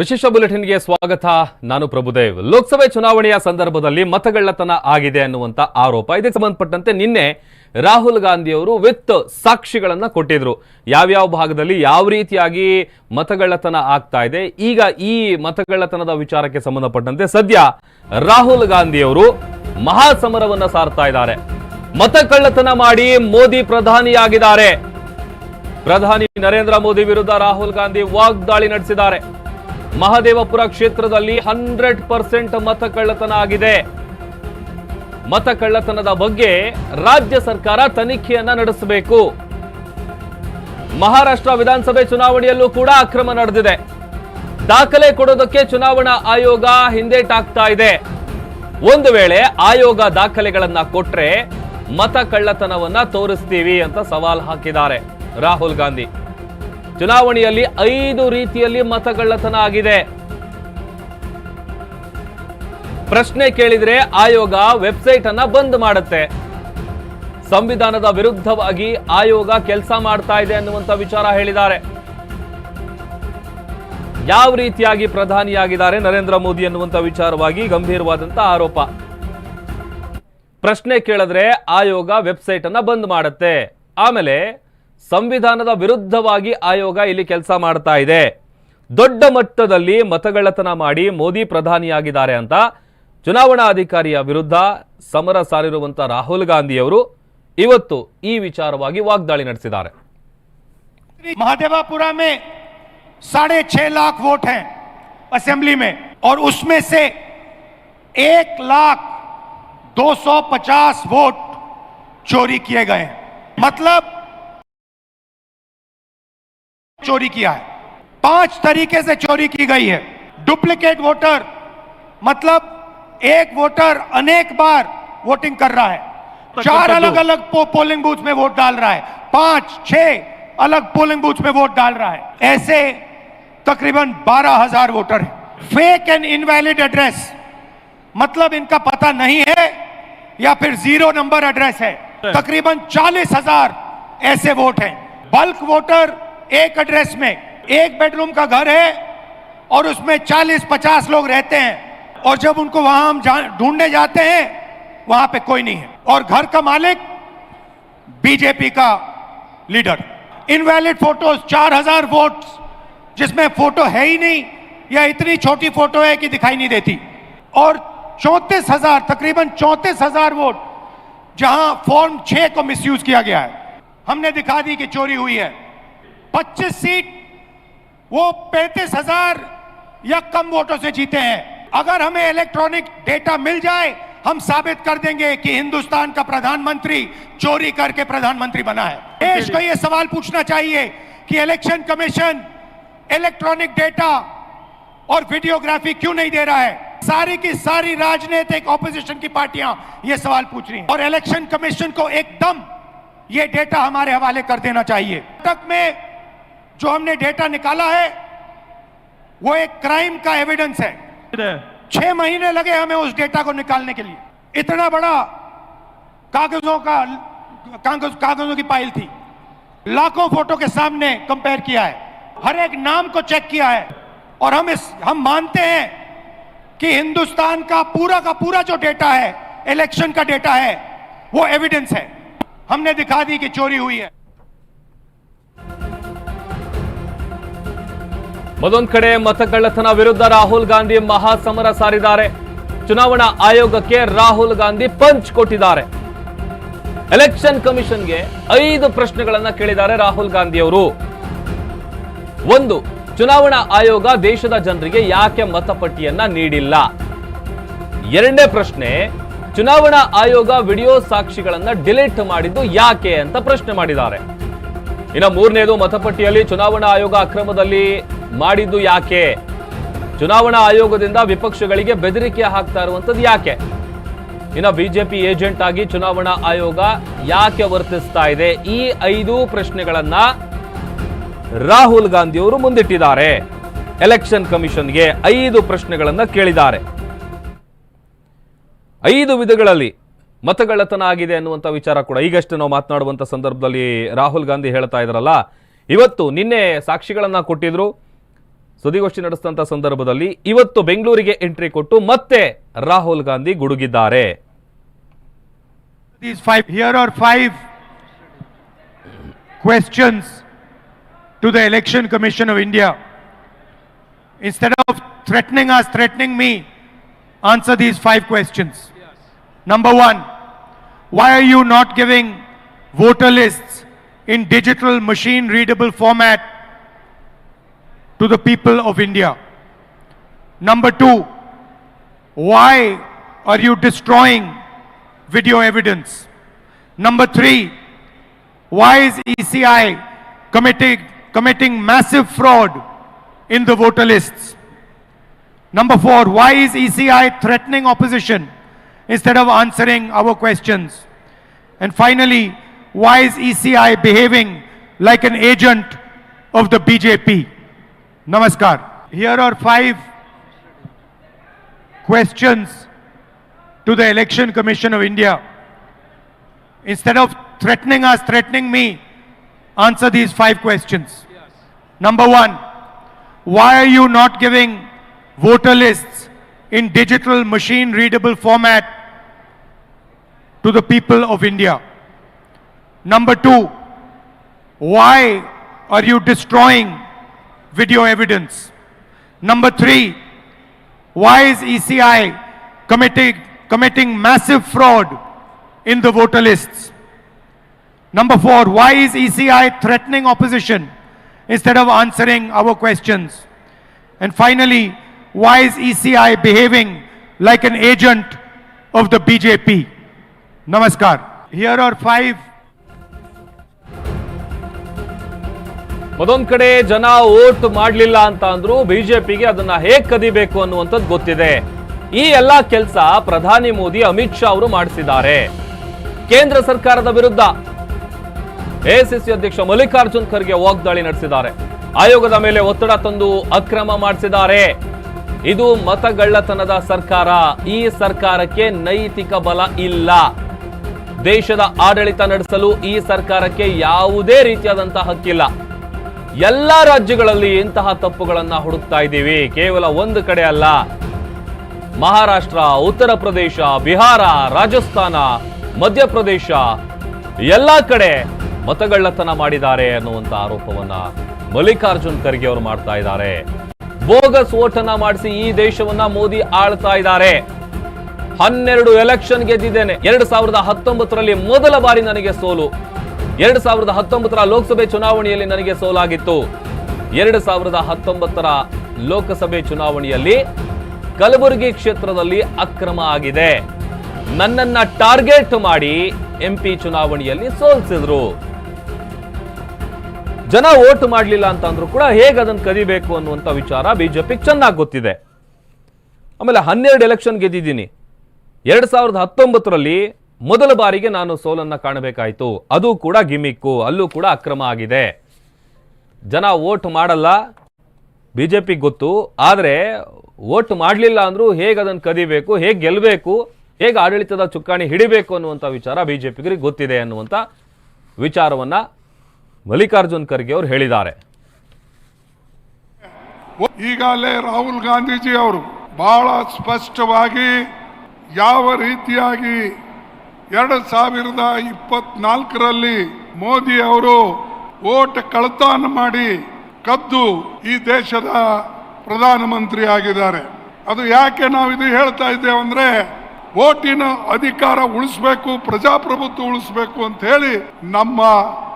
ವಿಶೇಷ ಬುಲೆಟಿನ್ಗೆ ಸ್ವಾಗತ. ನಾನು ಪ್ರಭುದೇವ್. ಲೋಕಸಭೆ ಚುನಾವಣೆಯ ಸಂದರ್ಭದಲ್ಲಿ ಮತಗಳ್ಳತನ ಆಗಿದೆ ಅನ್ನುವಂತ ಆರೋಪ. ಇದಕ್ಕೆ ಸಂಬಂಧಪಟ್ಟಂತೆ ನಿನ್ನೆ ರಾಹುಲ್ ಗಾಂಧಿಯವರು ವಿತ್ ಸಾಕ್ಷಿಗಳನ್ನ ಕೊಟ್ಟಿದ್ರು. ಯಾವ್ಯಾವ ಭಾಗದಲ್ಲಿ ಯಾವ ರೀತಿಯಾಗಿ ಮತಗಳ್ಳತನ ಆಗ್ತಾ ಇದೆ, ಈಗ ಈ ಮತಗಳ್ಳತನದ ವಿಚಾರಕ್ಕೆ ಸಂಬಂಧಪಟ್ಟಂತೆ ಸದ್ಯ ರಾಹುಲ್ ಗಾಂಧಿಯವರು ಮಹಾಸಮರವನ್ನ ಸಾರ್ತಾ ಇದ್ದಾರೆ. ಮತಕಳ್ಳತನ ಮಾಡಿ ಮೋದಿ ಪ್ರಧಾನಿಯಾಗಿದ್ದಾರೆ. ಪ್ರಧಾನಿ ನರೇಂದ್ರ ಮೋದಿ ವಿರುದ್ಧ ರಾಹುಲ್ ಗಾಂಧಿ ವಾಗ್ದಾಳಿ ನಡೆಸಿದ್ದಾರೆ. ಮಹದೇವಪುರ ಕ್ಷೇತ್ರದಲ್ಲಿ ಹಂಡ್ರೆಡ್ ಪರ್ಸೆಂಟ್ ಮತ ಕಳ್ಳತನ ಆಗಿದೆ. ಮತ ಕಳ್ಳತನದ ಬಗ್ಗೆ ರಾಜ್ಯ ಸರ್ಕಾರ ತನಿಖೆಯನ್ನ ನಡೆಸಬೇಕು. ಮಹಾರಾಷ್ಟ್ರ ವಿಧಾನಸಭೆ ಚುನಾವಣೆಯಲ್ಲೂ ಕೂಡ ಅಕ್ರಮ ನಡೆದಿದೆ. ದಾಖಲೆ ಕೊಡೋದಕ್ಕೆ ಚುನಾವಣಾ ಆಯೋಗ ಹಿಂದೇಟಾಗ್ತಾ ಇದೆ. ಒಂದು ವೇಳೆ ಆಯೋಗ ದಾಖಲೆಗಳನ್ನ ಕೊಟ್ರೆ ಮತ ಕಳ್ಳತನವನ್ನ ತೋರಿಸ್ತೀವಿ ಅಂತ ಸವಾಲ್ ಹಾಕಿದ್ದಾರೆ ರಾಹುಲ್ ಗಾಂಧಿ. ಚುನಾವಣೆಯಲ್ಲಿ ಐದು ರೀತಿಯಲ್ಲಿ ಮತಗಳ್ಳತನ ಆಗಿದೆ. ಪ್ರಶ್ನೆ ಕೇಳಿದ್ರೆ ಆಯೋಗ ವೆಬ್ಸೈಟ್ ಅನ್ನ ಬಂದ್ ಮಾಡುತ್ತೆ. ಸಂವಿಧಾನದ ವಿರುದ್ಧವಾಗಿ ಆಯೋಗ ಕೆಲಸ ಮಾಡ್ತಾ ಇದೆ ಅನ್ನುವಂತ ವಿಚಾರ ಹೇಳಿದ್ದಾರೆ. ಯಾವ ರೀತಿಯಾಗಿ ಪ್ರಧಾನಿಯಾಗಿದ್ದಾರೆ ನರೇಂದ್ರ ಮೋದಿ ಅನ್ನುವಂತ ವಿಚಾರವಾಗಿ ಗಂಭೀರವಾದಂತ ಆರೋಪ. ಪ್ರಶ್ನೆ ಕೇಳಿದ್ರೆ ಆಯೋಗ ವೆಬ್ಸೈಟ್ ಅನ್ನ ಬಂದ್ ಮಾಡುತ್ತೆ. ಆಮೇಲೆ ಸಂವಿಧಾನದ ವಿರುದ್ಧವಾಗಿ ಆಯೋಗ ಇಲ್ಲಿ ಕೆಲಸ ಮಾಡ್ತಾ ಇದೆ ದೊಡ್ಡ ಮಟ್ಟದಲ್ಲಿ ಮತಗಳ್ಳತನ ಮಾಡಿ ಮೋದಿ ಪ್ರಧಾನಿಯಾಗಿದ್ದಾರೆ ಅಂತ ಚುನಾವಣಾ ಅಧಿಕಾರಿಯ ವಿರುದ್ಧ ಸಮರ ಸಾರಿರುವಂತ ರಾಹುಲ್ ಗಾಂಧಿಯವರು ಇವತ್ತು ಈ ವಿಚಾರವಾಗಿ ವಾಗ್ದಾಳಿ ನಡೆಸಿದ್ದಾರೆ महादेवापुरा में साढ़े छह लाख वोट हैं असेंबली में और उसमें से एक लाख दो सौ पचास वोट चोरी किए गए हैं मतलब चोरी किया है। पाँच तरीके से चोरी की गई है। डुप्लीकेट वोटर मतलब एक वोटर अनेक बार वोटिंग कर रहा है। चार अलग अलग पो, पोलिंग बूथ में वोट डाल रहा है। पाँच छह अलग पोलिंग बूथ में वोट डाल रहा है। ऐसे तकरीबन बारह हज़ार वोटर है। फेक एंड इनवैलिड एड्रेस मतलब इनका पता नहीं है या फिर ज़ीरो नंबर एड्रेस है। तकरीबन चालीस हज़ार ऐसे वोट हैं। बल्क वोटर एक एड्रेस में, एक बेडरूम का घर है और उसमें 40-50 लोग रहते हैं। और जब उनको वहाँ हम ढूँढने जा- जाते हैं, वहाँ पे कोई नहीं है। और घर का मालिक बीजेपी का लीडर इनवैलिड फ़ोटोज़ 4000 वोट जिसमें फ़ोटो है ही नहीं, या इतनी छोटी फ़ोटो है कि दिखाई नहीं देती। और चौंतीस हज़ार, तकरीबन चौंतीस हज़ार वोट जहाँ फॉर्म छह को मिसयूज किया गया है। हमने दिखा दी कि चोरी हुई है। 25 सीट वो पैंतीस हज़ार या कम वोटों से जीते हैं। अगर हमें इलेक्ट्रॉनिक डेटा मिल जाए हम साबित कर देंगे कि हिंदुस्तान का प्रधानमंत्री चोरी करके प्रधानमंत्री बना है। देश को यह सवाल पूछना चाहिए कि इलेक्शन कमीशन इलेक्ट्रॉनिक डेटा और वीडियोग्राफी क्यों नहीं दे रहा है? सारी की सारी राजनीतिक ऑपोजिशन की पार्टियाँ ये सवाल पूछ रही हैं। और इलेक्शन कमीशन को एकदम ये डेटा हमारे हवाले कर देना चाहिए। तक में जो हमने डेटा निकाला है वो एक क्राइम का एविडेंस है। छह महीने लगे हमें उस डेटा को निकालने के लिए। इतना बड़ा कागजों का कागज़ कागजों की पाइल थी। लाखों फ़ोटो के सामने कंपेयर किया है। हर एक नाम को चेक किया है। और हम इस हम मानते हैं कि हिंदुस्तान का पूरा का पूरा जो डेटा है इलेक्शन का डेटा है वो एविडेंस है। हमने दिखा दी कि चोरी हुई है। ಮತ್ತೊಂದ್ ಕಡೆ ಮತಗಳ್ಳತನ ವಿರುದ್ಧ ರಾಹುಲ್ ಗಾಂಧಿ ಮಹಾ ಸಮರ ಸಾರಿದ್ದಾರೆ. ಚುನಾವಣಾ ಆಯೋಗಕ್ಕೆ ರಾಹುಲ್ ಗಾಂಧಿ ಪಂಚ್ ಕೊಟ್ಟಿದ್ದಾರೆ. ಎಲೆಕ್ಷನ್ ಕಮಿಷನ್ಗೆ ಐದು ಪ್ರಶ್ನೆಗಳನ್ನ ಕೇಳಿದ್ದಾರೆ ರಾಹುಲ್ ಗಾಂಧಿ ಅವರು ಒಂದು, ಚುನಾವಣಾ ಆಯೋಗ ದೇಶದ ಜನರಿಗೆ ಯಾಕೆ ಮತಪಟ್ಟಿಯನ್ನ ನೀಡಿಲ್ಲ? ಎರಡನೇ ಪ್ರಶ್ನೆ, ಚುನಾವಣಾ ಆಯೋಗ ವಿಡಿಯೋ ಸಾಕ್ಷಿಗಳನ್ನ ಡಿಲೀಟ್ ಮಾಡಿದ್ದು ಯಾಕೆ ಅಂತ ಪ್ರಶ್ನೆ ಮಾಡಿದ್ದಾರೆ. ಇನ್ನು ಮೂರನೇದು, ಮತಪಟ್ಟಿಯಲ್ಲಿ ಚುನಾವಣಾ ಆಯೋಗ ಅಕ್ರಮದಲ್ಲಿ ಮಾಡಿದ್ದು ಯಾಕೆ? ಚುನಾವಣಾ ಆಯೋಗದಿಂದ ವಿಪಕ್ಷಗಳಿಗೆ ಬೆದರಿಕೆ ಹಾಕ್ತಾ ಇರುವಂಥದ್ದು ಯಾಕೆ? ಇನ್ನು ಬಿಜೆಪಿ ಏಜೆಂಟ್ ಆಗಿ ಚುನಾವಣಾ ಆಯೋಗ ಯಾಕೆ ವರ್ತಿಸ್ತಾ ಇದೆ? ಈ ಐದು ಪ್ರಶ್ನೆಗಳನ್ನ ರಾಹುಲ್ ಗಾಂಧಿ ಅವರು ಮುಂದಿಟ್ಟಿದ್ದಾರೆ. ಎಲೆಕ್ಷನ್ ಕಮಿಷನ್ಗೆ ಐದು ಪ್ರಶ್ನೆಗಳನ್ನು ಕೇಳಿದ್ದಾರೆ. ಐದು ವಿಧಗಳಲ್ಲಿ ಮತಗಳತನ ಆಗಿದೆ ಅನ್ನುವಂಥ ವಿಚಾರ ಕೂಡ. ಈಗಷ್ಟೇ ನಾವು ಮಾತನಾಡುವಂಥ ಸಂದರ್ಭದಲ್ಲಿ ರಾಹುಲ್ ಗಾಂಧಿ ಹೇಳ್ತಾ ಇದ್ರಲ್ಲ, ಇವತ್ತು ನಿನ್ನೆ ಸಾಕ್ಷಿಗಳನ್ನು ಕೊಟ್ಟಿದ್ರು. ಸುದ್ದಿಗೋಷ್ಠಿ ನಡೆಸಿದಂಥ ಸಂದರ್ಭದಲ್ಲಿ ಇವತ್ತು ಬೆಂಗಳೂರಿಗೆ ಎಂಟ್ರಿ ಕೊಟ್ಟು ಮತ್ತೆ Rahul Gandhi ಗುಡುಗಿದ್ದಾರೆ These five, here are five questions to the Election Commission of India. Instead of threatening us, threatening me, answer these five questions. Number one, why are you not giving voter lists in digital machine readable format to the people of India? Number two, why are you destroying video evidence? Number three, why is ECI committing, committing massive fraud in the voter lists? Number four, why is ECI threatening opposition instead of answering our questions? And finally, why is ECI behaving like an agent of the BJP? Namaskar. Here are five questions to the Election Commission of India. Instead of threatening us, threatening me, answer these five questions. Number one, why are you not giving voter lists in digital machine readable format to the people of India? Number two, why are you destroying video evidence? Number three, why is ECI committing, committing massive fraud in the voter lists? Number four, why is ECI threatening opposition instead of answering our questions? And finally, why is ECI behaving like an agent of the BJP? Namaskar. Here are five ಮತ್ತೊಂದ್ ಕಡೆ ಜನ vote ಮಾಡಲಿಲ್ಲ ಅಂತ ಅಂದ್ರು ಬಿಜೆಪಿಗೆ ಅದನ್ನ ಹೇಗ್ ಕದಿಬೇಕು ಅನ್ನುವಂಥದ್ದು ಗೊತ್ತಿದೆ. ಈ ಎಲ್ಲಾ ಕೆಲಸ ಪ್ರಧಾನಿ ಮೋದಿ, ಅಮಿತ್ ಶಾ ಅವರು ಮಾಡಿಸಿದ್ದಾರೆ. ಕೇಂದ್ರ ಸರ್ಕಾರದ ವಿರುದ್ಧ ಎಸಿಸಿ ಅಧ್ಯಕ್ಷ ಮಲ್ಲಿಕಾರ್ಜುನ್ ಖರ್ಗೆ ವಾಗ್ದಾಳಿ ನಡೆಸಿದ್ದಾರೆ. ಆಯೋಗದ ಮೇಲೆ ಒತ್ತಡ ತಂದು ಅಕ್ರಮ ಮಾಡಿಸಿದ್ದಾರೆ. ಇದು ಮತಗಳ್ಳತನದ ಸರ್ಕಾರ. ಈ ಸರ್ಕಾರಕ್ಕೆ ನೈತಿಕ ಬಲ ಇಲ್ಲ. ದೇಶದ ಆಡಳಿತ ನಡೆಸಲು ಈ ಸರ್ಕಾರಕ್ಕೆ ಯಾವುದೇ ರೀತಿಯಾದಂತಹ ಹಕ್ಕಿಲ್ಲ. ಎಲ್ಲ ರಾಜ್ಯಗಳಲ್ಲಿ ಇಂತಹ ತಪ್ಪುಗಳನ್ನ ಹುಡುಕ್ತಾ ಇದ್ದೀವಿ. ಕೇವಲ ಒಂದು ಕಡೆ ಅಲ್ಲ. ಮಹಾರಾಷ್ಟ್ರ, ಉತ್ತರ ಪ್ರದೇಶ, ಬಿಹಾರ, ರಾಜಸ್ಥಾನ, ಮಧ್ಯಪ್ರದೇಶ ಎಲ್ಲ ಕಡೆ ಮತಗಳ್ಳತನ ಮಾಡಿದ್ದಾರೆ ಅನ್ನುವಂತ ಆರೋಪವನ್ನ ಮಲ್ಲಿಕಾರ್ಜುನ್ ಖರ್ಗೆ ಅವರು ಮಾಡ್ತಾ ಇದ್ದಾರೆ. ಬೋಗಸ್ ಓಟನ್ನ ಮಾಡಿಸಿ ಈ ದೇಶವನ್ನ ಮೋದಿ ಆಳ್ತಾ ಇದ್ದಾರೆ. ಹನ್ನೆರಡು ಎಲೆಕ್ಷನ್ ಗೆದ್ದಿದ್ದೇನೆ. ಎರಡ್ ಸಾವಿರದ ಹತ್ತೊಂಬತ್ತರಲ್ಲಿ ಮೊದಲ ಬಾರಿ ನನಗೆ ಸೋಲು. ಎರಡು ಸಾವಿರದ ಹತ್ತೊಂಬತ್ತರ ಲೋಕಸಭೆ ಚುನಾವಣೆಯಲ್ಲಿ ನನಗೆ ಸೋಲಾಗಿತ್ತು. ಎರಡು ಸಾವಿರದ ಹತ್ತೊಂಬತ್ತರ ಲೋಕಸಭೆ ಚುನಾವಣೆಯಲ್ಲಿ ಕಲಬುರಗಿ ಕ್ಷೇತ್ರದಲ್ಲಿ ಅಕ್ರಮ ಆಗಿದೆ. ನನ್ನನ್ನ ಟಾರ್ಗೆಟ್ ಮಾಡಿ ಎಂಪಿ ಚುನಾವಣೆಯಲ್ಲಿ ಸೋಲ್ಸಿದ್ರು. ಜನ ವೋಟ್ ಮಾಡಲಿಲ್ಲ ಅಂತ ಅಂದ್ರೂ ಕೂಡ ಹೇಗೆ ಅದನ್ನು ಕದಿಬೇಕು ಅನ್ನುವಂಥ ವಿಚಾರ ಬಿಜೆಪಿ ಚೆನ್ನಾಗಿ ಗೊತ್ತಿದೆ. ಆಮೇಲೆ ಹನ್ನೆರಡು ಎಲೆಕ್ಷನ್ ಗೆದ್ದಿದ್ದೀನಿ. ಎರಡು ಸಾವಿರದ ಹತ್ತೊಂಬತ್ತರಲ್ಲಿ ಮೊದಲ ಬಾರಿಗೆ ನಾನು ಸೋಲನ್ನ ಕಾಣಬೇಕಾಯಿತು. ಅದು ಕೂಡ ಗಿಮಿಕ್ಕು ಅಲ್ಲೂ ಕೂಡ ಅಕ್ರಮ ಆಗಿದೆ. ಜನ ವೋಟ್ ಮಾಡಲ್ಲ. ಬಿಜೆಪಿ ಗೊತ್ತು. ಆದರೆ ವೋಟ್ ಮಾಡಲಿಲ್ಲ ಅಂದರೂ ಹೇಗೆ ಅದನ್ನು ಕದಿಬೇಕು, ಹೇಗೆ ಗೆಲ್ಲಬೇಕು ಹೇಗೆ ಆಡಳಿತದ ಚುಕ್ಕಾಣಿ ಹಿಡಿಬೇಕು ಅನ್ನುವಂಥ ವಿಚಾರ ಬಿಜೆಪಿಗೆ ಗೊತ್ತಿದೆ ಅನ್ನುವಂಥ ವಿಚಾರವನ್ನ ಮಲ್ಲಿಕಾರ್ಜುನ್ ಖರ್ಗೆ ಅವರು ಹೇಳಿದ್ದಾರೆ. ಈಗಾಗಲೇ ರಾಹುಲ್ ಗಾಂಧೀಜಿ ಅವರು ಬಹಳ ಸ್ಪಷ್ಟವಾಗಿ ಯಾವ ರೀತಿಯಾಗಿ ಎರಡು ಸಾವಿರದ ಇಪ್ಪತ್ನಾಲ್ಕರಲ್ಲಿ ಮೋದಿ ಅವರು ಓಟ್ ಕಳತಾನ ಮಾಡಿ ಕದ್ದು ಈ ದೇಶದ ಪ್ರಧಾನಮಂತ್ರಿ ಆಗಿದ್ದಾರೆ. ಅದು ಯಾಕೆ ನಾವು ಇದು ಹೇಳ್ತಾ ಇದ್ದೇವೆ ಅಂದ್ರೆ ಓಟಿನ ಅಧಿಕಾರ ಉಳಿಸ್ಬೇಕು, ಪ್ರಜಾಪ್ರಭುತ್ವ ಉಳಿಸ್ಬೇಕು ಅಂತ ಹೇಳಿ ನಮ್ಮ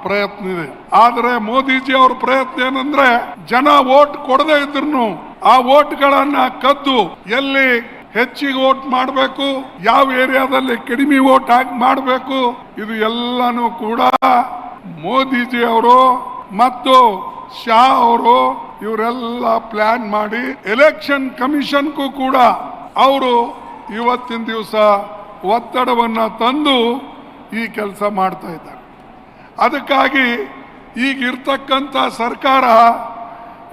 ಪ್ರಯತ್ನ ಇದೆ. ಆದರೆ ಮೋದಿಜಿ ಅವ್ರ ಪ್ರಯತ್ನ ಏನಂದ್ರೆ ಜನ ಓಟ್ ಕೊಡದೇ ಇದ್ರು ಆ ಓಟ್ಗಳನ್ನ ಕದ್ದು ಎಲ್ಲಿ ಹೆಚ್ಚಿಗೆ ಓಟ್ ಮಾಡಬೇಕು, ಯಾವ ಏರಿಯಾದಲ್ಲಿ ಕಡಿಮೆ ಓಟ್ ಹಾಕಿ ಮಾಡಬೇಕು, ಇದು ಎಲ್ಲನೂ ಕೂಡ ಮೋದಿಜಿ ಅವರು ಮತ್ತು ಶಾ ಅವರು ಇವರೆಲ್ಲ ಪ್ಲಾನ್ ಮಾಡಿ ಎಲೆಕ್ಷನ್ ಕಮಿಷನ್ಗೂ ಕೂಡ ಅವರು ಇವತ್ತಿನ ದಿವಸ ಒತ್ತಡವನ್ನು ತಂದು ಈ ಕೆಲಸ ಮಾಡ್ತಾ ಇದ್ದಾರೆ. ಅದಕ್ಕಾಗಿ ಈಗ ಇರ್ತಕ್ಕಂಥ ಸರ್ಕಾರ,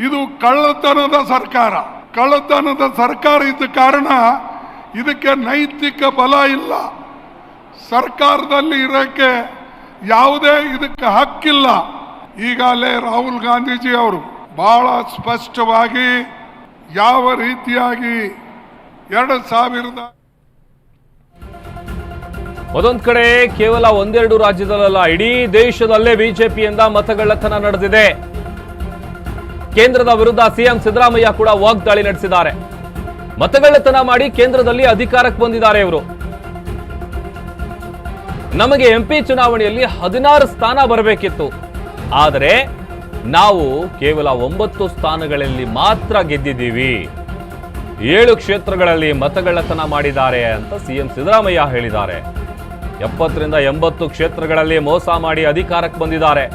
ಇದು ಕಳ್ಳತನದ ಸರ್ಕಾರ. ಕಳ್ಳತನದ ಸರ್ಕಾರ ಇದ್ದ ಕಾರಣ ಇದಕ್ಕೆ ನೈತಿಕ ಬಲ ಇಲ್ಲ. ಸರ್ಕಾರದಲ್ಲಿ ಇರೋಕ್ಕೆ ಯಾವುದೇ ಇದಕ್ಕೆ ಹಕ್ಕಿಲ್ಲ. ಈಗಾಗಲೇ ರಾಹುಲ್ ಗಾಂಧೀಜಿ ಅವರು ಬಹಳ ಸ್ಪಷ್ಟವಾಗಿ ಯಾವ ರೀತಿಯಾಗಿ ಎರಡು ಸಾವಿರದ ಒಂದೊಂದು ಕಡೆ ಕೇವಲ ಒಂದೆರಡು ರಾಜ್ಯದಲ್ಲ ಇಡೀ ದೇಶದಲ್ಲೇ ಬಿಜೆಪಿಯಿಂದ ಮತಗಳ್ಳತನ ನಡೆದಿದೆ. ಕೇಂದ್ರದ ವಿರುದ್ಧ ಸಿಎಂ ಸಿದ್ದರಾಮಯ್ಯ ಕೂಡ ವಾಗ್ದಾಳಿ ನಡೆಸಿದ್ದಾರೆ. ಮತಗಳ್ಳತನ ಮಾಡಿ ಕೇಂದ್ರದಲ್ಲಿ ಅಧಿಕಾರಕ್ಕೆ ಬಂದಿದ್ದಾರೆ ಇವರು. ನಮಗೆ ಎಂಪಿ ಚುನಾವಣೆಯಲ್ಲಿ ಹದಿನಾರು ಸ್ಥಾನ ಬರಬೇಕಿತ್ತು. ಆದರೆ ನಾವು ಕೇವಲ ಒಂಬತ್ತು ಸ್ಥಾನಗಳಲ್ಲಿ ಮಾತ್ರ ಗೆದ್ದಿದ್ದೀವಿ. ಏಳು ಕ್ಷೇತ್ರಗಳಲ್ಲಿ ಮತಗಳ್ಳತನ ಮಾಡಿದ್ದಾರೆ ಅಂತ ಸಿಎಂ ಸಿದ್ದರಾಮಯ್ಯ ಹೇಳಿದ್ದಾರೆ. ಎಪ್ಪತ್ತರಿಂದ ಎಂಬತ್ತು ಕ್ಷೇತ್ರಗಳಲ್ಲಿ ಮೋಸ ಮಾಡಿ ಅಧಿಕಾರಕ್ಕೆ ಬಂದಿದ್ದಾರೆ.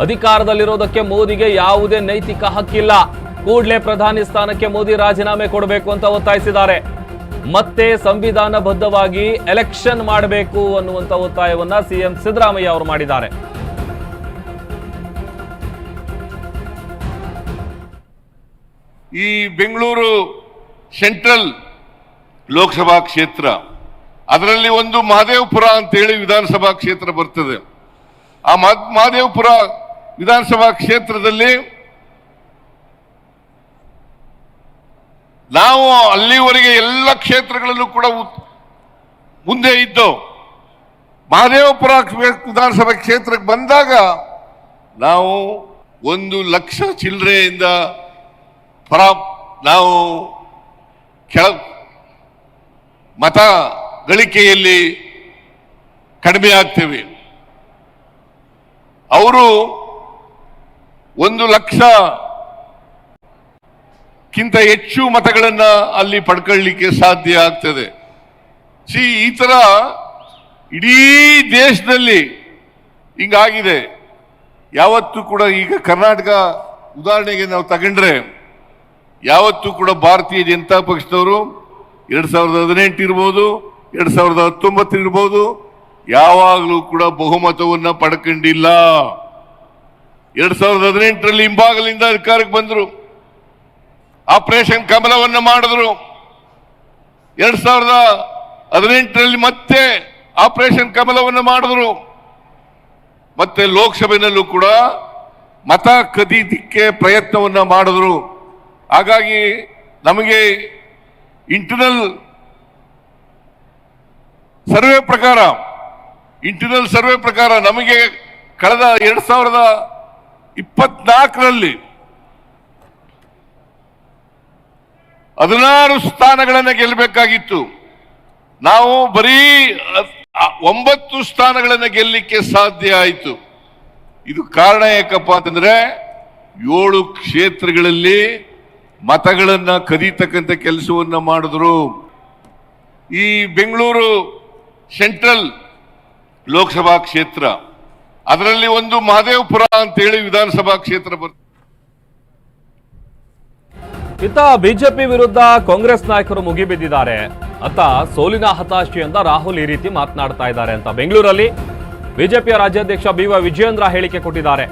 ಅಧಿಕಾರದಲ್ಲಿರೋದಕ್ಕೆ ಮೋದಿಗೆ ಯಾವುದೇ ನೈತಿಕ ಹಕ್ಕಿಲ್ಲ. ಕೂಡಲೇ ಪ್ರಧಾನಿ ಸ್ಥಾನಕ್ಕೆ ಮೋದಿ ರಾಜೀನಾಮೆ ಕೊಡಬೇಕು ಅಂತ ಒತ್ತಾಯಿಸಿದ್ದಾರೆ. ಮತ್ತೆ ಸಂವಿಧಾನಬದ್ಧವಾಗಿ ಎಲೆಕ್ಷನ್ ಮಾಡಬೇಕು ಅನ್ನುವಂತ ಒತ್ತಾಯವನ್ನ ಸಿಎಂ ಸಿದ್ದರಾಮಯ್ಯ ಅವರು ಮಾಡಿದ್ದಾರೆ. ಈ ಬೆಂಗಳೂರು ಸೆಂಟ್ರಲ್ ಲೋಕಸಭಾ ಕ್ಷೇತ್ರ, ಅದರಲ್ಲಿ ಒಂದು ಮಹದೇವಪುರ ಅಂತೇಳಿ ವಿಧಾನಸಭಾ ಕ್ಷೇತ್ರ ಬರ್ತದೆ. ಆ ಮಹದ್- ಮಹದೇವಪುರ ವಿಧಾನಸಭಾ ಕ್ಷೇತ್ರದಲ್ಲಿ ನಾವು ಅಲ್ಲಿವರೆಗೆ ಎಲ್ಲ ಕ್ಷೇತ್ರಗಳಲ್ಲೂ ಕೂಡ ಮುಂದೆ ಇದ್ದು ಮಹದೇವಪುರ ವಿಧಾನಸಭಾ ಕ್ಷೇತ್ರಕ್ಕೆ ಬಂದಾಗ ನಾವು ಒಂದು ಲಕ್ಷ ಚಿಲ್ಲರೆಯಿಂದ ಪರ ನಾವು ಕೆಳ ಮತ ಗಳಿಕೆಯಲ್ಲಿ ಕಡಿಮೆ ಆಗ್ತೇವೆ ಅವರು ಒಂದು ಲಕ್ಷ ಕಿಂತ ಹೆಚ್ಚು ಮತಗಳನ್ನು ಅಲ್ಲಿ ಪಡ್ಕೊಳ್ಳಿಕ್ಕೆ ಸಾಧ್ಯ ಆಗ್ತದೆ. ಸಿ, ಈ ಥರ ಇಡೀ ದೇಶದಲ್ಲಿ ಹಿಂಗಾಗಿದೆ. ಯಾವತ್ತೂ ಕೂಡ ಈಗ ಕರ್ನಾಟಕ ಉದಾಹರಣೆಗೆ ನಾವು ತಗೊಂಡ್ರೆ, ಯಾವತ್ತೂ ಕೂಡ ಭಾರತೀಯ ಜನತಾ ಪಕ್ಷದವರು ಎರಡು ಸಾವಿರದ ಹದಿನೆಂಟು ಇರ್ಬೋದು, ಎರಡು ಸಾವಿರದ ಹತ್ತೊಂಬತ್ತು ಇರ್ಬೋದು, ಯಾವಾಗಲೂ ಕೂಡ ಬಹುಮತವನ್ನ ಪಡ್ಕೊಂಡಿಲ್ಲ. ಎರಡ್ ಸಾವಿರದ ಹದಿನೆಂಟರಲ್ಲಿ ಹಿಂಭಾಗಲಿಂದ ಅಧಿಕಾರಕ್ಕೆ ಬಂದರು. ಆಪರೇಷನ್ ಕಮಲವನ್ನು ಮಾಡಿದ್ರು. ಎರಡ್ ಸಾವಿರದ ಹದಿನೆಂಟರಲ್ಲಿ ಮತ್ತೆ ಆಪರೇಷನ್ ಕಮಲವನ್ನು ಮಾಡಿದ್ರು. ಮತ್ತೆ ಲೋಕಸಭೆಯಲ್ಲೂ ಕೂಡ ಮತ ಕದೀದಿಕ್ಕೆ ಪ್ರಯತ್ನವನ್ನ ಮಾಡಿದ್ರು. ಹಾಗಾಗಿ ನಮಗೆ ಇಂಟರ್ನಲ್ ಸರ್ವೆ ಪ್ರಕಾರ ಇಂಟರ್ನಲ್ ಸರ್ವೆ ಪ್ರಕಾರ ನಮಗೆ ಕಳೆದ ಎರಡ್ ಸಾವಿರದ ಇಪ್ಪತ್ನಾಲ್ಕರಲ್ಲಿ ಹದಿನಾರು ಸ್ಥಾನಗಳನ್ನು ಗೆಲ್ಲಬೇಕಾಗಿತ್ತು. ನಾವು ಬರೀ ಒಂಬತ್ತು ಸ್ಥಾನಗಳನ್ನು ಗೆಲ್ಲಲಿಕ್ಕೆ ಸಾಧ್ಯ ಆಯಿತು. ಇದು ಕಾರಣ ಏಕಪ್ಪ ಅಂತಂದ್ರೆ ಏಳು ಕ್ಷೇತ್ರಗಳಲ್ಲಿ ಮತಗಳನ್ನು ಕದೀತಕ್ಕಂಥ ಕೆಲಸವನ್ನು ಮಾಡಿದ್ರು. ಈ ಬೆಂಗಳೂರು ಸೆಂಟ್ರಲ್ ಲೋಕಸಭಾ ಕ್ಷೇತ್ರ ಅದರಲ್ಲಿ ಒಂದು ಮಹದೇವಪುರ ಅಂತೇಳಿ ವಿಧಾನಸಭಾ ಕ್ಷೇತ್ರ ಬರ್ತದೆ ಇತ್ತ ಬಿಜೆಪಿ ವಿರುದ್ಧ ಕಾಂಗ್ರೆಸ್ ನಾಯಕರು ಮುಗಿಬಿದ್ದಿದ್ದಾರೆ ಅತ್ತ ಸೋಲಿನ ಹತಾಶೆಯಿಂದ ರಾಹುಲ್ ಈ ರೀತಿ ಮಾತನಾಡ್ತಾ ಇದ್ದಾರೆ ಅಂತ ಬೆಂಗಳೂರಲ್ಲಿ ಬಿಜೆಪಿಯ ರಾಜ್ಯಾಧ್ಯಕ್ಷ ಬಿ ವೈ ವಿಜಯೇಂದ್ರ ಹೇಳಿಕೆ ಕೊಟ್ಟಿದ್ದಾರೆ.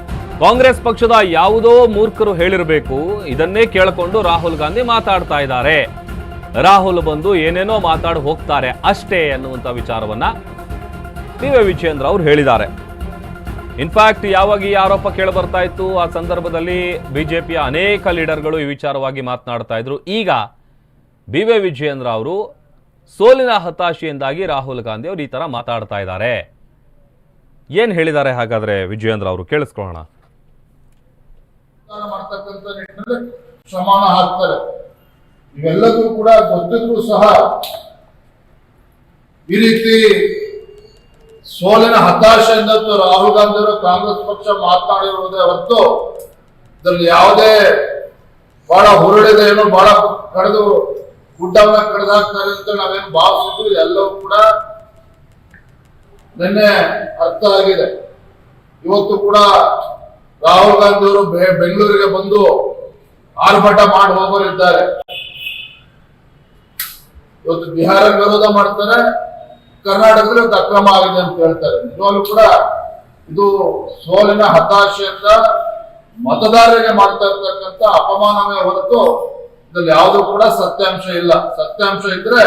ಕಾಂಗ್ರೆಸ್ ಪಕ್ಷದ ಯಾವುದೋ ಮೂರ್ಖರು ಹೇಳಿರಬೇಕು. ಇದನ್ನೇ ಕೇಳಿಕೊಂಡು ರಾಹುಲ್ ಗಾಂಧಿ ಮಾತಾಡ್ತಾ ಇದ್ದಾರೆ. ರಾಹುಲ್ ಬಂದು ಏನೇನೋ ಮಾತಾಡಿ ಹೋಗ್ತಾರೆ ಅಷ್ಟೇ ಅನ್ನುವಂಥ ವಿಚಾರವನ್ನ ಬಿ ವೈ ವಿಜಯೇಂದ್ರ ಅವರು ಹೇಳಿದ್ದಾರೆ. ಇನ್ಫ್ಯಾಕ್ಟ್ ಯಾವಾಗ ಈ ಆರೋಪ ಕೇಳಿ ಬರ್ತಾ ಇತ್ತು, ಆ ಸಂದರ್ಭದಲ್ಲಿ ಬಿಜೆಪಿಯ ಅನೇಕ ಲೀಡರ್ಗಳು ಈ ವಿಚಾರವಾಗಿ ಮಾತನಾಡ್ತಾ ಇದ್ರು. ಈಗ ಬಿ ವೈ ವಿಜಯೇಂದ್ರ ಅವರು ಸೋಲಿನ ಹತಾಶೆಯಿಂದಾಗಿ ರಾಹುಲ್ ಗಾಂಧಿ ಅವರು ಈ ತರ ಮಾತಾಡ್ತಾ ಇದ್ದಾರೆ. ಏನ್ ಹೇಳಿದ್ದಾರೆ ಹಾಗಾದ್ರೆ ವಿಜಯೇಂದ್ರ ಅವರು? ಕೇಳಿಸ್ಕೊಳ್ಳೋಣ. ಸಮಾನ ಹಾಕ್ತಾರೆ. ಇವೆಲ್ಲದೂ ಕೂಡ ಗೊತ್ತಿದ್ರು ಸಹ ಈ ರೀತಿ ಸೋಲಿನ ಹತಾಶೆಯಿಂದ ರಾಹುಲ್ ಗಾಂಧಿ ಕಾಂಗ್ರೆಸ್ ಪಕ್ಷ ಮಾತನಾಡಿರುವುದೇ ಹೊರತು ಇದರಲ್ಲಿ ಯಾವುದೇ ಬಹಳ ಹುರುಳಿದೆ ಏನೋ ಬಹಳ ಕಡಿದು ಗುಡ್ಡವನ್ನ ಕಡಿದಾಕ್ತಾರೆ ಅಂತ ನಾವೇನು ಭಾವಿಸಿದ್ರು ಎಲ್ಲವೂ ಕೂಡ ನಿನ್ನೆ ಅರ್ಥ ಆಗಿದೆ. ಇವತ್ತು ಕೂಡ ರಾಹುಲ್ ಗಾಂಧಿ ಅವರು ಬೆಂಗಳೂರಿಗೆ ಬಂದು ಆರ್ಭಟ ಮಾಡಿ ಹೋಗೋರಿದ್ದಾರೆ ಇವತ್ತು ಬಿಹಾರ ವಿರೋಧ ಮಾಡ್ತಾರೆ. ಕರ್ನಾಟಕದಲ್ಲಿ ಒಂದು ಅಕ್ರಮ ಆಗಿದೆ ಅಂತ ಹೇಳ್ತಾರೆ. ನಿಜವಾಗ್ಲೂ ಕೂಡ ಇದು ಸೋಲಿನ ಹತಾಶೆಯಿಂದ ಮತದಾರರಿಗೆ ಮಾಡ್ತಾ ಇರ್ತಕ್ಕಂಥ ಅಪಮಾನವೇ ಹೊರತು ಇದ್ರಲ್ಲಿ ಯಾವುದು ಕೂಡ ಸತ್ಯಾಂಶ ಇಲ್ಲ. ಸತ್ಯಾಂಶ ಇದ್ರೆ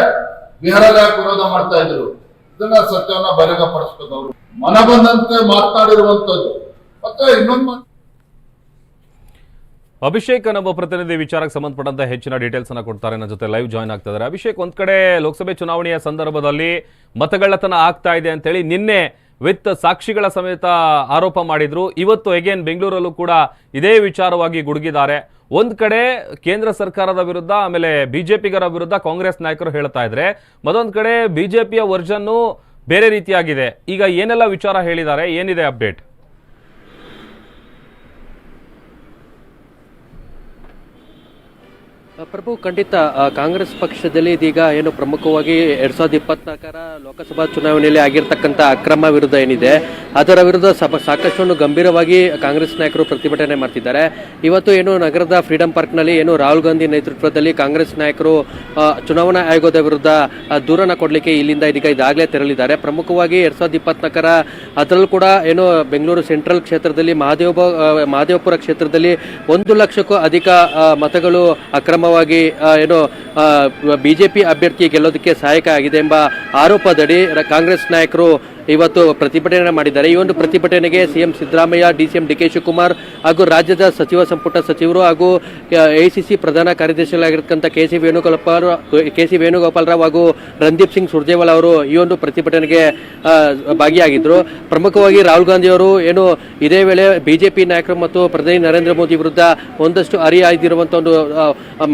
ಬಿಹಾರದಾಗ ವಿರೋಧ ಮಾಡ್ತಾ ಇದ್ರು. ಇದನ್ನ ಸತ್ಯವನ್ನ ಬಹಿರಂಗಪಡಿಸ್ಬೇಕು ಅವರು. ಮನ ಬಂದಂತೆ ಮಾತನಾಡಿರುವಂತದ್ದು ಮತ್ತೆ ಇನ್ನೊಂದು ಅಭಿಷೇಕ್ ನಮ್ಮ ಪ್ರತಿನಿಧಿ ವಿಚಾರಕ್ಕೆ ಸಂಬಂಧಪಟ್ಟಂತ ಹೆಚ್ಚಿನ ಡೀಟೇಲ್ಸ್ ಅನ್ನ ಕೊಡ್ತಾರೆ. ನನ್ನ ಜೊತೆ ಲೈವ್ ಜಾಯ್ನ್ ಆಗ್ತಿದ್ದಾರೆ. ಅಭಿಷೇಕ್, ಒಂದ್ ಕಡೆ ಲೋಕಸಭೆ ಚುನಾವಣೆಯ ಸಂದರ್ಭದಲ್ಲಿ ಮತಗಳ್ಳತನ ಆಗ್ತಾ ಇದೆ ಅಂತೇಳಿ ನಿನ್ನೆ ವಿತ್ ಸಾಕ್ಷಿಗಳ ಸಮೇತ ಆರೋಪ ಮಾಡಿದ್ರು. ಇವತ್ತು ಎಗೇನ್ ಬೆಂಗಳೂರಲ್ಲೂ ಕೂಡ ಇದೇ ವಿಚಾರವಾಗಿ ಗುಡುಗಿದ್ದಾರೆ. ಒಂದ್ ಕಡೆ ಕೇಂದ್ರ ಸರ್ಕಾರದ ವಿರುದ್ಧ, ಆಮೇಲೆ ಬಿಜೆಪಿಗರ ವಿರುದ್ಧ ಕಾಂಗ್ರೆಸ್ ನಾಯಕರು ಹೇಳ್ತಾ ಇದ್ರೆ, ಮತ್ತೊಂದ್ ಕಡೆ ಬಿಜೆಪಿಯ ವರ್ಜನ್ನು ಬೇರೆ ರೀತಿಯಾಗಿದೆ. ಈಗ ಏನೆಲ್ಲ ವಿಚಾರ ಹೇಳಿದ್ದಾರೆ? ಏನಿದೆ ಅಪ್ಡೇಟ್ ಪ್ರಭು, ಖಂಡಿತ ಕಾಂಗ್ರೆಸ್ ಪಕ್ಷದಲ್ಲಿ ಇದೀಗ ಏನು ಪ್ರಮುಖವಾಗಿ ಎರಡ್ ಸಾವಿರದ ಇಪ್ಪತ್ನಾಲ್ಕರ ಲೋಕಸಭಾ ಚುನಾವಣೆಯಲ್ಲಿ ಆಗಿರ್ತಕ್ಕಂಥ ಅಕ್ರಮ ವಿರುದ್ಧ ಏನಿದೆ, ಅದರ ವಿರುದ್ಧ ಸಾಕಷ್ಟು ಗಂಭೀರವಾಗಿ ಕಾಂಗ್ರೆಸ್ ನಾಯಕರು ಪ್ರತಿಭಟನೆ ಮಾಡ್ತಿದ್ದಾರೆ. ಇವತ್ತು ಏನು ನಗರದ ಫ್ರೀಡಂ ಪಾರ್ಕ್ನಲ್ಲಿ ಏನು ರಾಹುಲ್ ಗಾಂಧಿ ನೇತೃತ್ವದಲ್ಲಿ ಕಾಂಗ್ರೆಸ್ ನಾಯಕರು ಚುನಾವಣಾ ಆಯೋಗದ ವಿರುದ್ಧ ದೂರನ ಕೊಡಲಿಕ್ಕೆ ಇಲ್ಲಿಂದ ಇದೀಗ ಇದಾಗಲೇ ತೆರಳಿದ್ದಾರೆ. ಪ್ರಮುಖವಾಗಿ ಎರಡ್ ಸಾವಿರದ ಇಪ್ಪತ್ನಾಲ್ಕರ ಅದರಲ್ಲೂ ಕೂಡ ಏನು ಬೆಂಗಳೂರು ಸೆಂಟ್ರಲ್ ಕ್ಷೇತ್ರದಲ್ಲಿ ಮಹಾದೇವ ಮಹಾದೇವಪುರ ಕ್ಷೇತ್ರದಲ್ಲಿ ಒಂದು ಲಕ್ಷಕ್ಕೂ ಅಧಿಕ ಮತಗಳು ಅಕ್ರಮವಾಗಿ ಆ, ಏನು ಬಿಜೆಪಿ ಅಭ್ಯರ್ಥಿ ಗೆಲ್ಲೋದಕ್ಕೆ ಸಹಾಯಕ ಆಗಿದೆ ಎಂಬ ಆರೋಪದಡಿ ಕಾಂಗ್ರೆಸ್ ನಾಯಕರು ಇವತ್ತು ಪ್ರತಿಭಟನೆ ಮಾಡಿದ್ದಾರೆ. ಈ ಒಂದು ಪ್ರತಿಭಟನೆಗೆ CM Siddaramaiah DCM D K Shivakumar ಹಾಗೂ ರಾಜ್ಯದ ಸಚಿವ ಸಂಪುಟ ಸಚಿವರು ಹಾಗೂ ಎಐಸಿಸಿ ಪ್ರಧಾನ ಕಾರ್ಯದರ್ಶಿಗಳಾಗಿರ್ತಕ್ಕಂಥ K C Venugopal K C Venugopal Rao ಹಾಗೂ ರಣದೀಪ್ ಸಿಂಗ್ ಸುರ್ಜೇವಾಲ ಅವರು ಈ ಒಂದು ಪ್ರತಿಭಟನೆಗೆ ಭಾಗಿಯಾಗಿದ್ದರು ಪ್ರಮುಖವಾಗಿ ರಾಹುಲ್ ಗಾಂಧಿ ಅವರು ಏನು ಇದೇ ವೇಳೆ ಬಿಜೆಪಿ ನಾಯಕರು ಮತ್ತು ಪ್ರಧಾನಿ ನರೇಂದ್ರ ಮೋದಿ ವಿರುದ್ಧ ಒಂದಷ್ಟು ಅರಿಯಾಗಿರುವಂಥ ಒಂದು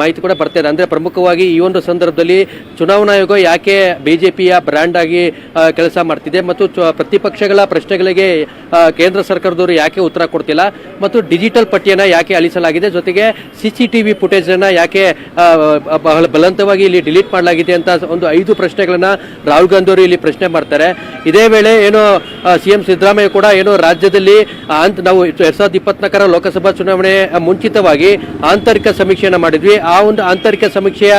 ಮಾಹಿತಿ ಕೂಡ ಬರ್ತಾ ಇದೆ. ಅಂದ್ರೆ ಪ್ರಮುಖವಾಗಿ ಈ ಒಂದು ಸಂದರ್ಭದಲ್ಲಿ ಚುನಾವಣಾ ಆಯೋಗ ಯಾಕೆ ಬಿಜೆಪಿಯ ಬ್ರ್ಯಾಂಡ್ ಆಗಿ ಕೆಲಸ ಮಾಡ್ತಿದೆ ಮತ್ತು ಪ್ರತಿಪಕ್ಷಗಳ ಪ್ರಶ್ನೆಗಳಿಗೆ ಕೇಂದ್ರ ಸರ್ಕಾರದವರು ಯಾಕೆ ಉತ್ತರ ಕೊಡ್ತಿಲ್ಲ ಮತ್ತು ಡಿಜಿಟಲ್ ಪಟ್ಟಿಯನ್ನ ಯಾಕೆ ಅಳಿಸಲಾಗಿದೆ ಜೊತೆಗೆ ಸಿಸಿಟಿವಿ ಫುಟೇಜ್ ಅನ್ನ ಯಾಕೆ ಬಹಳ ಬಲವಂತವಾಗಿ ಇಲ್ಲಿ ಡಿಲೀಟ್ ಮಾಡಲಾಗಿದೆ ಅಂತ ಒಂದು ಐದು ಪ್ರಶ್ನೆಗಳನ್ನ ರಾಹುಲ್ ಗಾಂಧಿ ಅವರು ಇಲ್ಲಿ ಪ್ರಶ್ನೆ ಮಾಡ್ತಾರೆ. ಇದೇ ವೇಳೆ ಏನು ಸಿಎಂ ಸಿದ್ದರಾಮಯ್ಯ ಕೂಡ ಏನು ರಾಜ್ಯದಲ್ಲಿ ನಾವು ಎರಡ್ ಸಾವಿರದ ಇಪ್ಪತ್ನಾಲ್ಕರ ಲೋಕಸಭಾ ಚುನಾವಣೆ ಮುಂಚಿತವಾಗಿ ಆಂತರಿಕ ಸಮೀಕ್ಷೆಯನ್ನು ಮಾಡಿದ್ವಿ. ಒಂದು ಆಂತರಿಕ ಸಮೀಕ್ಷೆಯ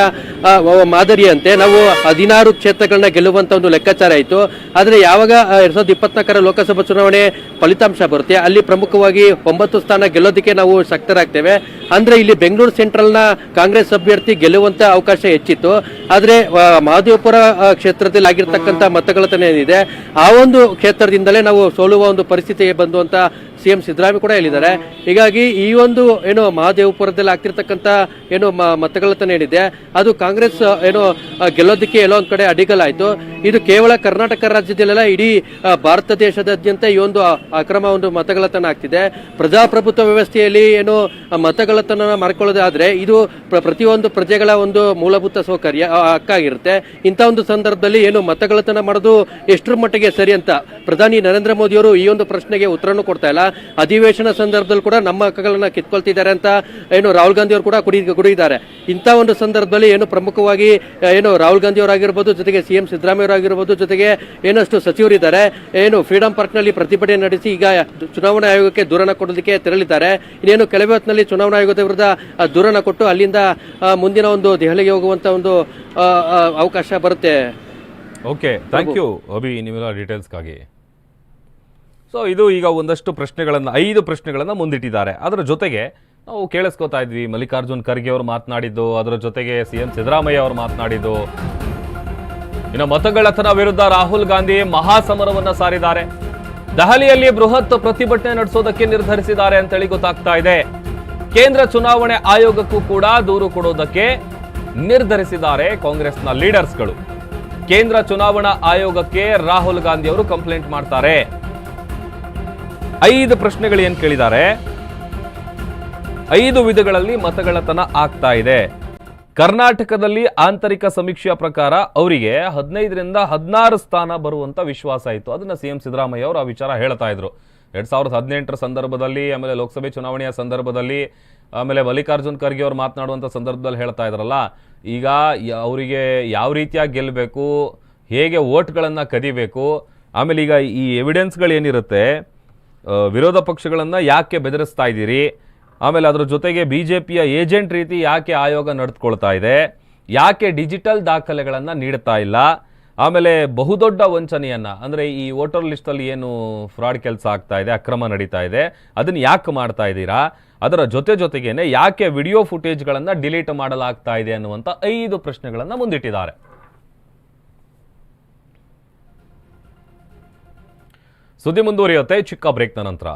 ಮಾದರಿಯಂತೆ ನಾವು ಹದಿನಾರು ಕ್ಷೇತ್ರಗಳನ್ನ ಗೆಲ್ಲುವಂತ ಒಂದು ಲೆಕ್ಕಾಚಾರ ಆಯಿತು. ಆದರೆ ಯಾವಾಗ ಎರಡು ಸಾವಿರದ ಇಪ್ಪತ್ನಾಲ್ಕರ ಲೋಕಸಭಾ ಚುನಾವಣೆ ಫಲಿತಾಂಶ ಬರುತ್ತೆ ಅಲ್ಲಿ ಪ್ರಮುಖವಾಗಿ ಒಂಬತ್ತು ಸ್ಥಾನ ಗೆಲ್ಲೋದಕ್ಕೆ ನಾವು ಶಕ್ತರಾಗ್ತೇವೆ. ಅಂದ್ರೆ ಇಲ್ಲಿ ಬೆಂಗಳೂರು ಸೆಂಟ್ರಲ್ನ ಕಾಂಗ್ರೆಸ್ ಅಭ್ಯರ್ಥಿ ಗೆಲ್ಲುವಂತ ಅವಕಾಶ ಹೆಚ್ಚಿತ್ತು. ಆದ್ರೆ ಆ, ಮಹದೇವಪುರ ಆ, ಕ್ಷೇತ್ರದಲ್ಲಿ ಆಗಿರ್ತಕ್ಕಂಥ ಮತಗಳತನ ಏನಿದೆ ಆ ಒಂದು ಕ್ಷೇತ್ರದಿಂದಲೇ ನಾವು ಸೋಲುವ ಒಂದು ಪರಿಸ್ಥಿತಿಗೆ ಬಂದು ಅಂತ ಸಿಎಂ ಸಿದ್ದರಾಮಯ್ಯ ಕೂಡ ಹೇಳಿದ್ದಾರೆ. ಹೀಗಾಗಿ ಈ ಒಂದು ಏನು ಮಹಾದೇವಪುರದಲ್ಲಿ ಆಗ್ತಿರ್ತಕ್ಕಂಥ ಏನು ಮತಗಳತನ ಏನಿದೆ ಅದು ಕಾಂಗ್ರೆಸ್ ಏನು ಗೆಲ್ಲೋದಕ್ಕೆ ಎಲ್ಲೋ ಒಂದು ಕಡೆ ಅಡಿಗಲಾಯ್ತು ಇದು ಕೇವಲ ಕರ್ನಾಟಕ ರಾಜ್ಯದಲ್ಲೆಲ್ಲ ಇಡೀ ಭಾರತ ದೇಶದಾದ್ಯಂತ ಈ ಒಂದು ಅಕ್ರಮ ಒಂದು ಮತಗಳತನ ಆಗ್ತಿದೆ. ಪ್ರಜಾಪ್ರಭುತ್ವ ವ್ಯವಸ್ಥೆಯಲ್ಲಿ ಏನು ಮತಗಳತನ ಮಾಡ್ಕೊಳ್ಳೋದಾದ್ರೆ ಇದು ಪ್ರ- ಪ್ರತಿಯೊಂದು ಪ್ರಜೆಗಳ ಒಂದು ಮೂಲಭೂತ ಸೌಕರ್ಯ ಹಕ್ಕಾಗಿರುತ್ತೆ. ಇಂಥ ಒಂದು ಸಂದರ್ಭದಲ್ಲಿ ಏನು ಮತಗಳತನ ಮಾಡೋದು ಎಷ್ಟರ ಮಟ್ಟಿಗೆ ಸರಿ ಅಂತ ಪ್ರಧಾನಿ ನರೇಂದ್ರ ಮೋದಿಯವರು ಈ ಒಂದು ಪ್ರಶ್ನೆಗೆ ಉತ್ತರನೂ ಕೊಡ್ತಾ ಇಲ್ಲ. ಅಧಿವೇಶನ ಸಂದರ್ಭದಲ್ಲಿ ಕೂಡ ನಮ್ಮ ಹಕ್ಕುಗಳನ್ನ ಕಿತ್ಕೊಳ್ತಿದ್ದಾರೆ ಅಂತ ಏನು ರಾಹುಲ್ ಗಾಂಧಿ ಅವರು ಕೂಡ ಕುಡಿ ಕುಡಿದಿದ್ದಾರೆ ಇಂಥ ಒಂದು ಸಂದರ್ಭದಲ್ಲಿ ಏನು ಪ್ರಮುಖವಾಗಿ ಏನು ರಾಹುಲ್ ಗಾಂಧಿ ಅವರಾಗಿರ್ಬೋದು ಜೊತೆಗೆ ಸಿಎಂ ಸಿದ್ದರಾಮಯ್ಯ ಅವರಾಗಿರ್ಬೋದು ಜೊತೆಗೆ ಏನಷ್ಟು ಸಚಿವರಿದ್ದಾರೆ ಏನು ಫ್ರೀಡಂ ಪಾರ್ಕ್ನಲ್ಲಿ ಪ್ರತಿಭಟನೆ ನಡೆಸಿ ಈಗ ಚುನಾವಣಾ ಆಯೋಗಕ್ಕೆ ದೂರನ ಕೊಡೋದಕ್ಕೆ ತೆರಳಿದ್ದಾರೆ. ಇನ್ನೇನು ಕೆಲವೇ ಹೊತ್ತಿನಲ್ಲಿ ಚುನಾವಣಾ ಆಯೋಗದ ವಿರುದ್ಧ ದೂರನ ಕೊಟ್ಟು ಅಲ್ಲಿಂದ ಮುಂದಿನ ಒಂದು ದೆಹಲಿಗೆ ಹೋಗುವಂತ ಒಂದು ಅವಕಾಶ ಬರುತ್ತೆ. ಓಕೆ ಥ್ಯಾಂಕ್ ಯು ಅಭಿ ನಿಮ್ಮೆಲ್ಲ ಡೀಟೇಲ್ಸ್ಗಾಗಿ ಸೊ ಇದು ಈಗ ಒಂದಷ್ಟು ಪ್ರಶ್ನೆಗಳನ್ನು, ಐದು ಪ್ರಶ್ನೆಗಳನ್ನು ಮುಂದಿಟ್ಟಿದ್ದಾರೆ. ಅದರ ಜೊತೆಗೆ ನಾವು ಕೇಳಿಸ್ಕೊತಾ ಇದ್ವಿ, ಮಲ್ಲಿಕಾರ್ಜುನ್ ಖರ್ಗೆ ಅವರು ಮಾತನಾಡಿದ್ದು, ಅದರ ಜೊತೆಗೆ ಸಿ ಎಂ ಸಿದ್ದರಾಮಯ್ಯ ಅವರು ಮಾತನಾಡಿದ್ದು. ಇನ್ನು ಮತಗಳತನ ವಿರುದ್ಧ ರಾಹುಲ್ ಗಾಂಧಿ ಮಹಾಸಮರವನ್ನ ಸಾರಿದ್ದಾರೆ. ದೆಹಲಿಯಲ್ಲಿ ಬೃಹತ್ ಪ್ರತಿಭಟನೆ ನಡೆಸೋದಕ್ಕೆ ನಿರ್ಧರಿಸಿದ್ದಾರೆ ಅಂತೇಳಿ ಗೊತ್ತಾಗ್ತಾ ಇದೆ. ಕೇಂದ್ರ ಚುನಾವಣೆ ಆಯೋಗಕ್ಕೂ ಕೂಡ ದೂರು ಕೊಡೋದಕ್ಕೆ ನಿರ್ಧರಿಸಿದ್ದಾರೆ ಕಾಂಗ್ರೆಸ್ನ ಲೀಡರ್ಸ್ಗಳು. ಕೇಂದ್ರ ಚುನಾವಣಾ ಆಯೋಗಕ್ಕೆ ರಾಹುಲ್ ಗಾಂಧಿ ಅವರು ಕಂಪ್ಲೇಂಟ್ ಮಾಡ್ತಾರೆ. ಐದು ಪ್ರಶ್ನೆಗಳು ಏನು ಕೇಳಿದ್ದಾರೆ? ಐದು ವಿಧಗಳಲ್ಲಿ ಮತಗಳತನ ಆಗ್ತಾ ಇದೆ. ಕರ್ನಾಟಕದಲ್ಲಿ ಆಂತರಿಕ ಸಮೀಕ್ಷೆಯ ಪ್ರಕಾರ ಅವರಿಗೆ ಹದಿನೈದರಿಂದ ಹದಿನಾರು ಸ್ಥಾನ ಬರುವಂತ ವಿಶ್ವಾಸ ಇತ್ತು. ಅದನ್ನ ಸಿಎಂ ಸಿದ್ದರಾಮಯ್ಯ ಅವರು ಆ ವಿಚಾರ ಹೇಳ್ತಾ ಇದ್ರು. ಎರಡ್ ಸಾವಿರದ ಹದಿನೆಂಟರ ಸಂದರ್ಭದಲ್ಲಿ, ಆಮೇಲೆ ಲೋಕಸಭೆ ಚುನಾವಣೆಯ ಸಂದರ್ಭದಲ್ಲಿ, ಆಮೇಲೆ ಮಲ್ಲಿಕಾರ್ಜುನ್ ಖರ್ಗೆ ಅವರು ಮಾತನಾಡುವಂಥ ಸಂದರ್ಭದಲ್ಲಿ ಹೇಳ್ತಾ ಇದ್ರಲ್ಲ, ಈಗ ಅವರಿಗೆ ಯಾವ ರೀತಿಯಾಗಿ ಗೆಲ್ಲಬೇಕು ಹೇಗೆ ವೋಟ್ಗಳನ್ನು ಕದಿಬೇಕು, ಆಮೇಲೆ ಈಗ ಈ ಎವಿಡೆನ್ಸ್ಗಳು ಏನಿರುತ್ತೆ ವಿರೋಧ ಪಕ್ಷಗಳನ್ನು ಯಾಕೆ ಬೆದರಿಸ್ತಾ ಇದ್ದೀರಿ? ಆಮೇಲೆ ಅದರ ಜೊತೆಗೆ ಬಿ ಜೆ ಪಿಯ ಏಜೆಂಟ್ ರೀತಿ ಯಾಕೆ ಆಯೋಗ ನಡೆದುಕೊಳ್ತಾ ಇದೆ? ಯಾಕೆ ಡಿಜಿಟಲ್ ದಾಖಲೆಗಳನ್ನು ನೀಡ್ತಾ ಇಲ್ಲ? ಆಮೇಲೆ ಬಹುದೊಡ್ಡ ವಂಚನೆಯನ್ನು, ಅಂದರೆ ಈ ವೋಟರ್ ಲಿಸ್ಟಲ್ಲಿ ಏನು ಫ್ರಾಡ್ ಕೆಲಸ ಆಗ್ತಾ ಇದೆ, ಅಕ್ರಮ ನಡೀತಾ ಇದೆ, ಅದನ್ನು ಯಾಕೆ ಮಾಡ್ತಾ ಇದ್ದೀರಾ? ಅದರ ಜೊತೆ ಜೊತೆಗೇನೆ ಯಾಕೆ ವಿಡಿಯೋ ಫುಟೇಜ್ಗಳನ್ನು ಡಿಲೀಟ್ ಮಾಡಲಾಗ್ತಾ ಇದೆ ಅನ್ನುವಂಥ ಐದು ಪ್ರಶ್ನೆಗಳನ್ನು ಮುಂದಿಟ್ಟಿದ್ದಾರೆ. ಸುದ್ದಿ ಮುಂದುವರಿಯುತ್ತೆ. ಚಿಕ್ಕ ಬ್ರೇಕ್ನ ನಂತರ.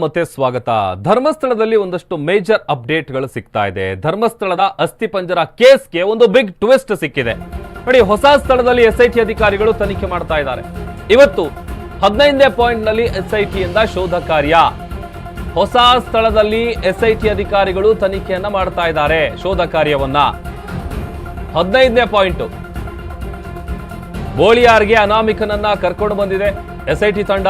ಮತ್ತೆ ಸ್ವಾಗತ. ಧರ್ಮಸ್ಥಳದಲ್ಲಿ ಒಂದಷ್ಟು ಮೇಜರ್ ಅಪ್ಡೇಟ್ಗಳು ಸಿಗ್ತಾ ಇದೆ. ಧರ್ಮಸ್ಥಳದ ಅಸ್ಥಿಪಂಜರ ಕೇಸ್ಗೆ ಒಂದು ಬಿಗ್ ಟ್ವಿಸ್ಟ್ ಸಿಕ್ಕಿದೆ. ನೋಡಿ, ಹೊಸ ಸ್ಥಳದಲ್ಲಿ ಎಸ್ಐಟಿ ಅಧಿಕಾರಿಗಳು ತನಿಖೆ ಮಾಡ್ತಾ ಇದ್ದಾರೆ. ಇವತ್ತು ಹದಿನೈದನೇ ಪಾಯಿಂಟ್ನಲ್ಲಿ ಎಸ್ಐಟಿಯಿಂದ ಶೋಧ ಕಾರ್ಯ. ಹೊಸ ಸ್ಥಳದಲ್ಲಿ ಎಸ್ಐಟಿ ಅಧಿಕಾರಿಗಳು ತನಿಖೆಯನ್ನ ಮಾಡ್ತಾ ಇದ್ದಾರೆ. ಶೋಧ ಕಾರ್ಯವನ್ನ. ಹದಿನೈದನೇ ಪಾಯಿಂಟ್. ಬೋಳಿಯಾರ್ಗೆ ಅನಾಮಿಕನನ್ನ ಕರ್ಕೊಂಡು ಬಂದಿದೆ. ಎಸ್ಐಟಿ ತಂಡ.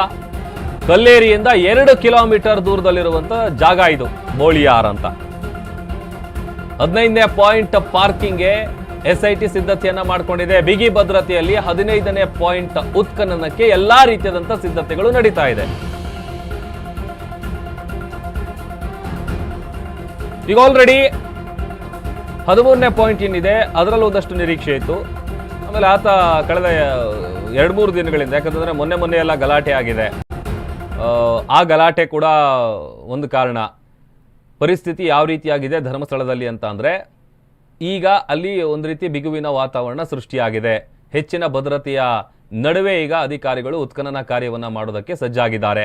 ಕಲ್ಲೇರಿಯಿಂದ ಎರಡು ಕಿಲೋಮೀಟರ್ ದೂರದಲ್ಲಿರುವಂತ ಜಾಗ ಇದು, ಮೋಳಿಯಾರ್ ಅಂತ. ಹದಿನೈದನೇ ಪಾಯಿಂಟ್ ಪಾರ್ಕಿಂಗ್ಗೆ ಟಿ ಸಿದ್ಧತೆಯನ್ನ ಮಾಡಿಕೊಂಡಿದೆ. ಬಿಗಿ ಭದ್ರತೆಯಲ್ಲಿ ಹದಿನೈದನೇ ಪಾಯಿಂಟ್ ಉತ್ಖನನಕ್ಕೆ ಎಲ್ಲಾ ರೀತಿಯಾದಂತಹ ಸಿದ್ಧತೆಗಳು ನಡೀತಾ ಇದೆ. ಈಗ ಆಲ್ರೆಡಿ ಹದಿಮೂರನೇ ಪಾಯಿಂಟ್ ಏನಿದೆ, ಅದರಲ್ಲಿ ಒಂದಷ್ಟು ನಿರೀಕ್ಷೆ ಇತ್ತು. ಆಮೇಲೆ ಆತ ಕಳೆದ ಎರಡು ಮೂರು ದಿನಗಳಿಂದ, ಯಾಕಂತಂದ್ರೆ ಮೊನ್ನೆ ಮೊನ್ನೆ ಎಲ್ಲ ಗಲಾಟೆ ಆಗಿದೆ. ಆ, ಗಲಾಟೆ ಕೂಡ ಒಂದು ಕಾರಣ. ಪರಿಸ್ಥಿತಿ ಯಾವ ರೀತಿಯಾಗಿದೆ ಧರ್ಮಸ್ಥಳದಲ್ಲಿ ಅಂತ ಅಂದರೆ ಈಗ ಅಲ್ಲಿ ಒಂದು ರೀತಿ ಬಿಗುವಿನ ವಾತಾವರಣ ಸೃಷ್ಟಿಯಾಗಿದೆ. ಹೆಚ್ಚಿನ ಭದ್ರತೆಯ ನಡುವೆ ಈಗ ಅಧಿಕಾರಿಗಳು ಉತ್ಖನನ ಕಾರ್ಯವನ್ನು ಮಾಡೋದಕ್ಕೆ ಸಜ್ಜಾಗಿದ್ದಾರೆ.